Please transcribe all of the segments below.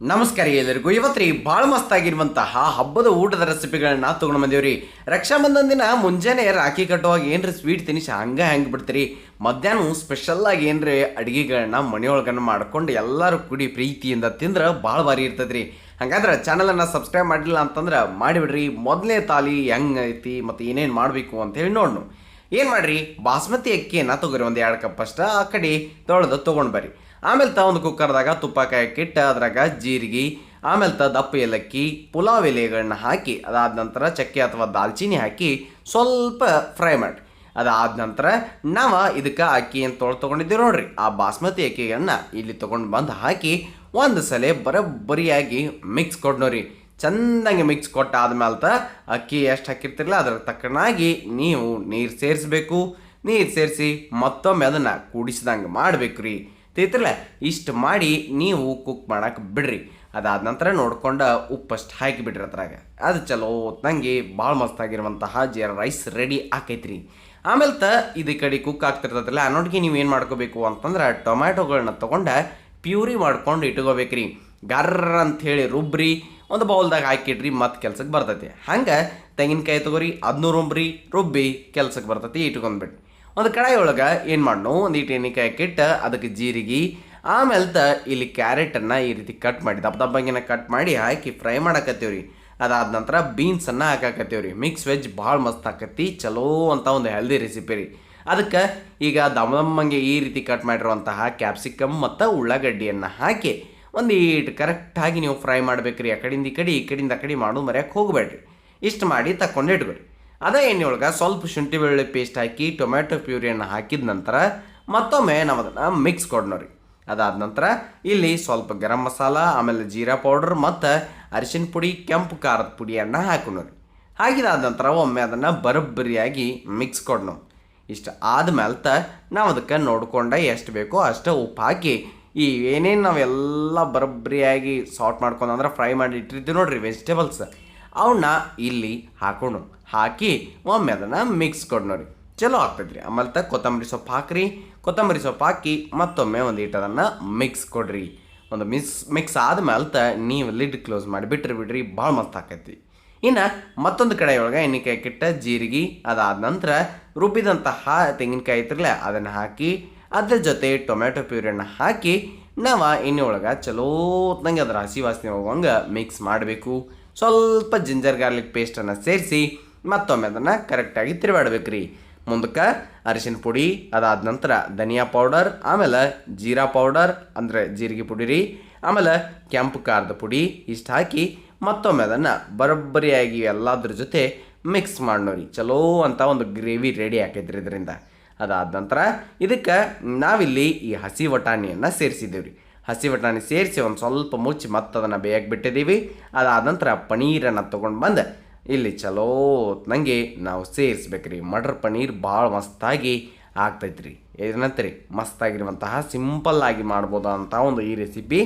ನಮಸ್ಕಾರ ಎಲ್ಲರಿಗೂ. ಇವತ್ತು ರೀ ಭಾಳ ಮಸ್ತಾಗಿರುವಂತಹ ಹಬ್ಬದ ಊಟದ ರೆಸಿಪಿಗಳನ್ನ ತೊಗೊಂಡು ಬಂದೇವ್ರಿ. ರಕ್ಷಾಬಂಧನ ದಿನ ಮುಂಜಾನೆ ರಾಖಿ ಕಟ್ಟುವಾಗ ಏನ್ರಿ ಸ್ವೀಟ್ ತಿನಿಸಿ ಹಂಗೆ ಹೆಂಗೆ ಬಿಡ್ತೀರಿ? ಮಧ್ಯಾಹ್ನ ಸ್ಪೆಷಲ್ಲಾಗಿ ಏನ್ರಿ ಅಡುಗೆಗಳನ್ನ ಮನೆಯೊಳಗನ್ನ ಮಾಡ್ಕೊಂಡು ಎಲ್ಲರೂ ಕುಡಿ ಪ್ರೀತಿಯಿಂದ ತಿಂದ್ರೆ ಭಾಳ ಭಾರಿ ಇರ್ತದ್ರಿ ಹಂಗಾದ್ರೆ ಚಾನಲನ್ನು ಸಬ್ಸ್ಕ್ರೈಬ್ ಮಾಡಿಲ್ಲ ಅಂತಂದ್ರೆ ಮಾಡಿಬಿಡ್ರಿ. ಮೊದಲನೇ ತಾಲಿ ಹೆಂಗೆ ಐತಿ ಮತ್ತು ಏನೇನು ಮಾಡಬೇಕು ಅಂತೇಳಿ ನೋಡ್ನು. ಏನು ಮಾಡ್ರಿ? ಬಾಸ್ಮತಿ ಅಕ್ಕಿಯನ್ನು ತೊಗೊರಿ ಒಂದು ಎರಡು ಕಪ್ ಅಷ್ಟ ಆ ಕಡೆ ತೊಳೆದು ತೊಗೊಂಡು ಬರ್ರಿ. ಆಮೇಲೆ ತ ಒಂದು ಕುಕ್ಕರ್ದಾಗ ತುಪ್ಪ ಕಾಯಕ್ಕಿಟ್ಟು ಅದ್ರಾಗ ಜೀರಿಗೆ, ಆಮೇಲೆ ತ ದಪ್ಪ ಏಲಕ್ಕಿ, ಪುಲಾವ್ ಎಲೆಗಳನ್ನ ಹಾಕಿ, ಅದಾದ ನಂತರ ಚಕ್ಕೆ ಅಥವಾ ದಾಲ್ಚಿನ್ನಿ ಹಾಕಿ ಸ್ವಲ್ಪ ಫ್ರೈ ಮಾಡಿ ಅದಾದ ನಂತರ ನಾವು ಇದಕ್ಕೆ ಅಕ್ಕಿ ಏನು ತೊಳೆದು ತೊಗೊಂಡಿದ್ದೀವಿ ನೋಡ್ರಿ, ಆ ಬಾಸ್ಮತಿ ಅಕ್ಕಿಗಳನ್ನ ಇಲ್ಲಿ ತೊಗೊಂಡು ಬಂದು ಹಾಕಿ ಒಂದು ಸಲ ಬರೋಬ್ಬರಿಯಾಗಿ ಮಿಕ್ಸ್ ಕೊಡ್ನೋರಿ ಚೆಂದಂಗೆ ಮಿಕ್ಸ್ ಕೊಟ್ಟಾದ್ಮೇಲೆ ತ ಅಕ್ಕಿ ಎಷ್ಟು ಹಾಕಿರ್ತಿರಲ್ಲ ಅದರ ತಕ್ಕನಾಗಿ ನೀವು ನೀರು ಸೇರಿಸ್ಬೇಕು. ನೀರು ಸೇರಿಸಿ ಮತ್ತೊಮ್ಮೆ ಅದನ್ನು ಕೂಡಿಸಿದಂಗೆ ಮಾಡಬೇಕು ರೀ ತಿಳ್ತಿರಲ್ಲ ಇಷ್ಟು ಮಾಡಿ ನೀವು ಕುಕ್ ಮಾಡಕ್ಕೆ ಬಿಡ್ರಿ. ಅದಾದ ನಂತರ ನೋಡ್ಕೊಂಡು ಉಪ್ಪಷ್ಟು ಹಾಕಿ ಬಿಡ್ರಿ ಅದ್ರಾಗ. ಅದು ಚಲೋ ತಂಗಿ ಭಾಳ ಮಸ್ತಾಗಿರುವಂತಹ ಜೀರ ರೈಸ್ ರೆಡಿ ಆಕೈತ್ರಿ. ಆಮೇಲೆ ತ ಇದು ಕಡೆ ಕುಕ್ ಆಗ್ತಿರ್ತದಲ್ಲ ಅನ್ನೋಟ್ಗೆ ನೀವು ಏನು ಮಾಡ್ಕೋಬೇಕು ಅಂತಂದ್ರೆ ಟೊಮ್ಯಾಟೊಗಳನ್ನ ತೊಗೊಂಡು ಪ್ಯೂರಿ ಮಾಡ್ಕೊಂಡು ಇಟ್ಕೋಬೇಕ್ರಿ. ಗರ್ರ ಅಂಥೇಳಿ ರುಬ್ರಿ, ಒಂದು ಬೌಲ್ದಾಗ ಹಾಕಿಡ್ರಿ ಮತ್ತೆ ಕೆಲ್ಸಕ್ಕೆ ಬರ್ತೈತಿ. ಹಂಗೆ ತೆಂಗಿನಕಾಯಿ ತೊಗೋರಿ ಅದನ್ನೂ ರುಬ್ರಿ, ರುಬ್ಬಿ ಕೆಲ್ಸಕ್ಕೆ ಬರ್ತೈತಿ ಇಟ್ಕೊಂಡ್ಬಿಟ್ಟು ಒಂದು ಕಡಾಯಿ ಒಳಗೆ ಏನು ಮಾಡೋಣ ಒಂದು ಇಟ್ಟು ಎಣ್ಣೆಕಾಯಿ ಹಾಕಿಟ್ಟು ಅದಕ್ಕೆ ಜೀರಿಗೆ, ಆಮೇಲೆ ತ ಇಲ್ಲಿ ಕ್ಯಾರೆಟನ್ನು ಈ ರೀತಿ ಕಟ್ ಮಾಡಿ, ದಪ್ಪ ದಬ್ಬಂಗಿನ ಕಟ್ ಮಾಡಿ ಹಾಕಿ ಫ್ರೈ ಮಾಡಕತ್ತೀವ್ರಿ. ಅದಾದ ನಂತರ ಬೀನ್ಸನ್ನು ಹಾಕಾಕತ್ತೀವ್ರಿ. ಮಿಕ್ಸ್ ವೆಜ್ ಭಾಳ ಮಸ್ತ್ ಆಕತಿ ಚಲೋ ಅಂತ ಒಂದು ಹೆಲ್ದಿ ರೆಸಿಪಿ ರೀ. ಅದಕ್ಕೆ ಈಗ ದಮ ದಮ್ಮಂಗೆ ಈ ರೀತಿ ಕಟ್ ಮಾಡಿರುವಂತಹ ಕ್ಯಾಪ್ಸಿಕಮ್ ಮತ್ತು ಉಳ್ಳಾಗಡ್ಡಿಯನ್ನು ಹಾಕಿ, ಒಂದು ಈಟ್ ಕರೆಕ್ಟಾಗಿ ನೀವು ಫ್ರೈ ಮಾಡ್ಬೇಕ್ರಿ. ಆ ಕಡೆಯಿಂದ ಈ ಕಡೆ, ಈ ಕಡೆಯಿಂದ ಆ ಕಡೆ ಮಾಡೋದು ಮರ್ಯಾಕೆ ಹೋಗಬೇಡ್ರಿ. ಇಷ್ಟು ಮಾಡಿ ತಗೊಂಡು ಇಟ್ಕೊರಿ. ಅದೇ ಎಣ್ಣೆಯೊಳಗೆ ಸ್ವಲ್ಪ ಶುಂಠಿ ಬೆಳ್ಳುಳ್ಳಿ ಪೇಸ್ಟ್ ಹಾಕಿ ಟೊಮ್ಯಾಟೊ ಪ್ಯೂರಿಯನ್ನು ಹಾಕಿದ ನಂತರ ಮತ್ತೊಮ್ಮೆ ನಾವು ಅದನ್ನು ಮಿಕ್ಸ್ ಕೊಡ್ನೋರಿ ಅದಾದ ನಂತರ ಇಲ್ಲಿ ಸ್ವಲ್ಪ ಗರಂ ಮಸಾಲ, ಆಮೇಲೆ ಜೀರಾ ಪೌಡರ್ ಮತ್ತು ಅರಿಶಿನ ಪುಡಿ, ಕೆಂಪು ಖಾರದ ಪುಡಿಯನ್ನು ಹಾಕೋಣರಿ ಹಾಕಿದಾದ ನಂತರ ಒಮ್ಮೆ ಅದನ್ನು ಬರಬ್ಬರಿಯಾಗಿ ಮಿಕ್ಸ್ ಕೊಡ್ನು. ಇಷ್ಟು ಆದಮೇಲೆ ತ ನಾವು ಅದಕ್ಕೆ ನೋಡಿಕೊಂಡೆ ಎಷ್ಟು ಬೇಕೋ ಅಷ್ಟು ಉಪ್ಪು ಹಾಕಿ, ಈ ಏನೇನು ನಾವೆಲ್ಲ ಬರೋಬ್ಬರಿಯಾಗಿ ಸಾರ್ಟ್ ಮಾಡ್ಕೊಂಡು ಅಂದ್ರೆ ಫ್ರೈ ಮಾಡಿ ಇಟ್ಟಿರ್ತೀವಿ ನೋಡಿರಿ ವೆಜಿಟೇಬಲ್ಸ್ ಅವನ್ನ ಇಲ್ಲಿ ಹಾಕೊಂಡು ಹಾಕಿ ಒಮ್ಮೆ ಅದನ್ನು ಮಿಕ್ಸ್ ಕೊಡ್ನೋರಿ ಚಲೋ ಆಗ್ತೈತ್ರಿ. ಆಮೇಲೆ ತ ಕೊತ್ತಂಬರಿ ಸೊಪ್ಪು ಹಾಕ್ರಿ. ಕೊತ್ತಂಬರಿ ಸೊಪ್ಪು ಹಾಕಿ ಮತ್ತೊಮ್ಮೆ ಒಂದು ಅದನ್ನು ಮಿಕ್ಸ್ ಕೊಡ್ರಿ. ಒಂದು ಮಿಕ್ಸ್ ಮಿಕ್ಸ್ ಆದಮೇಲೆ ತ ನೀವು ಲಿಡ್ ಕ್ಲೋಸ್ ಮಾಡಿ ಬಿಟ್ರಿ ಬಿಡ್ರಿ, ಭಾಳ ಮಸ್ತ್ ಆಕೈತಿ ಇನ್ನು ಮತ್ತೊಂದು ಕಡೆಯೊಳಗೆ ಎಣ್ಣೆಕಾಯಿ ಕಿಟ್ಟ, ಜೀರಿಗೆ ಅದಾದ ನಂತರ ರುಬ್ಬಿದಂತಹ ತೆಂಗಿನಕಾಯಿ ಇತ್ರಲ್ಲ ಅದನ್ನು ಹಾಕಿ ಅದ್ರ ಜೊತೆ ಟೊಮ್ಯಾಟೊ ಪ್ಯೂರಿಯನ್ನು ಹಾಕಿ ನಾವು ಎಣ್ಣೆ ಒಳಗೆ ಚಲೋತ್ನಂಗೆ ಅದರ ಹಸಿ ವಾಸನೆ ಹೋಗುವಂಗೆ ಮಿಕ್ಸ್ ಮಾಡಬೇಕು. ಸ್ವಲ್ಪ ಜಿಂಜರ್ ಗಾರ್ಲಿಕ್ ಪೇಸ್ಟನ್ನು ಸೇರಿಸಿ ಮತ್ತೊಮ್ಮೆ ಅದನ್ನು ಕರೆಕ್ಟಾಗಿ ತಿರುಗಾಡ್ಬೇಕು ರೀ ಮುಂದಕ್ಕೆ ಅರಿಶಿನ ಪುಡಿ, ಅದಾದ ನಂತರ ಧನಿಯಾ ಪೌಡರ್ ಆಮೇಲೆ ಜೀರಾ ಪೌಡರ್ ಅಂದರೆ ಜೀರಿಗೆ ಪುಡಿ ರೀ. ಆಮೇಲೆ ಕೆಂಪು ಖಾರದ ಪುಡಿ ಇಷ್ಟು ಹಾಕಿ ಮತ್ತೊಮ್ಮೆ ಅದನ್ನು ಬರೋಬ್ಬರಿಯಾಗಿ ಎಲ್ಲದ್ರ ಜೊತೆ ಮಿಕ್ಸ್ ಮಾಡೋರಿ ಚಲೋ ಅಂತ ಒಂದು ಗ್ರೇವಿ ರೆಡಿ ಹಾಕಿದ್ರಿ ಇದರಿಂದ. ಅದಾದ ನಂತರ ಇದಕ್ಕೆ ನಾವಿಲ್ಲಿ ಈ ಹಸಿ ವಟಾಣಿಯನ್ನು ಸೇರಿಸಿದ್ದೀವಿ ರೀ ಹಸಿ ಬಟಾಣಿ ಸೇರಿಸಿ ಒಂದು ಸ್ವಲ್ಪ ಮುಚ್ಚಿ ಮತ್ತೆ ಅದನ್ನು ಬೇಯಕ್ಕೆ ಬಿಟ್ಟಿದ್ದೀವಿ. ಅದಾದ ನಂತರ ಪನೀರನ್ನು ತೊಗೊಂಡು ಬಂದು, ಇಲ್ಲಿ ಚಲೋ ನನಗೆ ನಾವು ಸೇರಿಸ್ಬೇಕ್ರಿ. ಮಟರ್ ಪನೀರ್ ಭಾಳ ಮಸ್ತಾಗಿ ಆಗ್ತೈತ್ರಿ. ಏನಂತೀರಿ? ಮಸ್ತಾಗಿರುವಂತಹ ಸಿಂಪಲ್ಲಾಗಿ ಮಾಡ್ಬೋದು ಅಂತ ಒಂದು ಈ ರೆಸಿಪಿ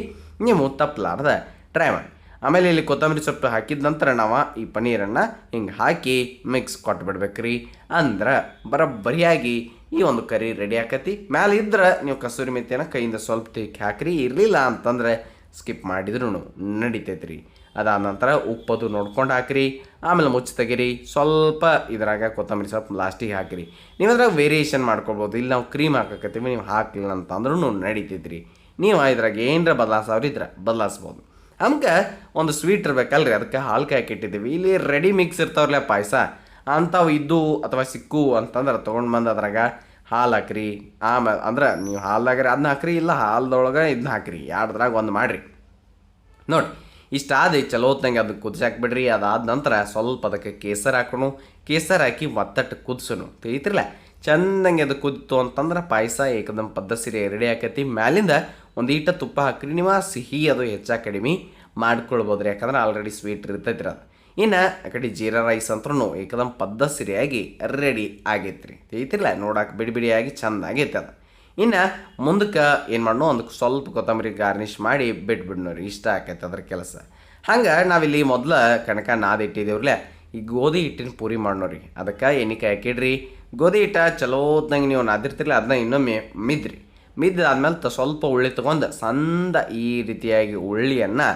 ನೀವು ತಪ್ಪಲಾರ್ದ ಟ್ರೈ ಮಾಡಿ. ಆಮೇಲೆ ಇಲ್ಲಿ ಕೊತ್ತಂಬರಿ ಸೊಪ್ಪು ಹಾಕಿದ ನಂತರ ನಾವು ಈ ಪನೀರನ್ನು ಹಿಂಗೆ ಹಾಕಿ ಮಿಕ್ಸ್ ಕೊಟ್ಬಿಡ್ಬೇಕ್ರಿ. ಅಂದ್ರೆ ಬರೋಬ್ಬರಿಯಾಗಿ ಈ ಒಂದು ಕರಿ ರೆಡಿ ಆಕತಿ. ಮ್ಯಾಲೆ ಇದ್ರೆ ನೀವು ಕಸೂರಿ ಮೆಂತ್ಯನ ಕೈಯಿಂದ ಸ್ವಲ್ಪ ತಿಕ್ಕಿ ಹಾಕ್ರಿ. ಇರಲಿಲ್ಲ ಅಂತಂದ್ರೆ ಸ್ಕಿಪ್ ಮಾಡಿದ್ರು ನಡಿತೈತ್ರಿ. ಅದಾದ ನಂತರ ಉಪ್ಪದು ನೋಡ್ಕೊಂಡು ಹಾಕ್ರಿ. ಆಮೇಲೆ ಮುಚ್ಚಿ ತೆಗೀರಿ. ಸ್ವಲ್ಪ ಇದ್ರಾಗ ಕೊತ್ತಂಬರಿ ಸ್ವಲ್ಪ ಲಾಸ್ಟಿಗೆ ಹಾಕಿರಿ. ನೀವು ಅದ್ರಾಗ ವೇರಿಯೇಷನ್ ಮಾಡ್ಕೊಬೋದು ಇಲ್ಲಿ ನಾವು ಕ್ರೀಮ್ ಹಾಕಕತ್ತೀವಿ. ನೀವು ಹಾಕಲಿಲ್ಲ ಅಂತಂದ್ರೂ ನಡೀತೈತ್ರಿ. ನೀವು ಇದ್ರಾಗ ಏನರ ಬದಲಾಯಿಸೋರು ಇದ್ರೆ ಬದಲಾಸ್ಬೋದು. ನಮ್ಗೆ ಒಂದು ಸ್ವೀಟ್ ಇರ್ಬೇಕಲ್ರಿ. ಅದಕ್ಕೆ ಹಾಲು ಕಾಯಕ್ಕೆ ಇಟ್ಟಿದ್ದೀವಿ. ಇಲ್ಲಿ ರೆಡಿ ಮಿಕ್ಸ್ ಇರ್ತಾವ್ರಲ್ಲ ಪಾಯಸ. ಅಂಥವು ಇದ್ದು ಅಥವಾ ಸಿಕ್ಕು ಅಂತಂದ್ರೆ ತೊಗೊಂಡು ಬಂದು ಅದ್ರಾಗ ಹಾಲು ಹಾಕ್ರಿ. ಆಮೇಲೆ ಅಂದ್ರೆ ನೀವು ಹಾಲ್ದಾಗ್ರಿ ಅದನ್ನ ಹಾಕ್ರಿ, ಇಲ್ಲ ಹಾಲ್ದೊಳಗೆ ಇದನ್ನ ಹಾಕ್ರಿ. ಎರಡ್ರಾಗ ಒಂದು ಮಾಡಿರಿ. ನೋಡಿ, ಇಷ್ಟಾದ ಚಲೋ ಹೊತ್ನಂಗೆ ಅದು ಕುದಿಸಾಕ್ಬಿಡ್ರಿ ಅದಾದ ನಂತರ ಸ್ವಲ್ಪ ಅದಕ್ಕೆ ಕೇಸರ್ ಹಾಕೋಣ ಕೇಸರ್ ಹಾಕಿ ಮತ್ತಟ್ಟು ಕುದಿಸೋನು. ತಿಳಿತಿರಲ್ಲ ಚಂದಂಗೆ ಅದು ಕುದಿತು ಅಂತಂದ್ರೆ ಪಾಯಸ ಏಕದಮ್ ಪದ್ಧತಿ ರೆಡಿ ಆಕೈತಿ. ಮ್ಯಾಲಿಂದ ಒಂದು ಈಟ ತುಪ್ಪ ಹಾಕ್ರಿ. ನೀವು ಸಿಹಿ ಅದು ಹೆಚ್ಚಾಗಿ ಕಡಿಮೆ ಮಾಡ್ಕೊಳ್ಬೋದ್ರಿ. ಯಾಕಂದ್ರೆ ಆಲ್ರೆಡಿ ಸ್ವೀಟ್ ಇರ್ತೈತಿ ಅದು. ಇನ್ನು ಆ ಕಡೆ ಜೀರಾ ರೈಸ್ ಅಂತೂ ಏಕದಮ್ ಪದ್ಧಸಿರಿಯಾಗಿ ರೆಡಿ ಆಗೈತೆ ರೀ ಐತಿಲ್ಲ ನೋಡಕ್ಕೆ ಬಿಡಿ ಬಿಡಿಯಾಗಿ ಚಂದ ಆಗೈತೆ ಅದು. ಇನ್ನು ಮುಂದಕ್ಕೆ ಏನು ಮಾಡೋ ಒಂದು ಸ್ವಲ್ಪ ಕೊತ್ತಂಬರಿ ಗಾರ್ನಿಷ್ ಮಾಡಿ ಬಿಟ್ಬಿಡ್ನೋ ರೀ, ಇಷ್ಟ ಆಕೈತೆ ಅದ್ರ ಕೆಲಸ. ಹಂಗೆ ನಾವಿಲ್ಲಿ ಮೊದಲು ಕಣಕ ನಾದಿಟ್ಟಿದ್ದೇವ್ರಲ್ಲೇ ಈ ಗೋಧಿ ಹಿಟ್ಟಿನ ಪೂರಿ ಮಾಡೋರಿ ಅದಕ್ಕೆ ಎಣ್ಣೆಕಾಯಿ ಹಾಕಿಡ್ರಿ. ಗೋಧಿ ಹಿಟ್ಟ ಚಲೋತ್ನಂಗೆ ನೀವು ನಾದಿರ್ತಿರಲ್ಲ ಅದನ್ನ ಇನ್ನೊಮ್ಮೆ ಮಿದ್ರಿ. ಮಿದ್ದಾದ್ಮೇಲೆ ತ ಸ್ವಲ್ಪ ಉಳ್ಳಿ ತೊಗೊಂಡು, ಸಂದ ಈ ರೀತಿಯಾಗಿ ಉಳ್ಳಿಯನ್ನು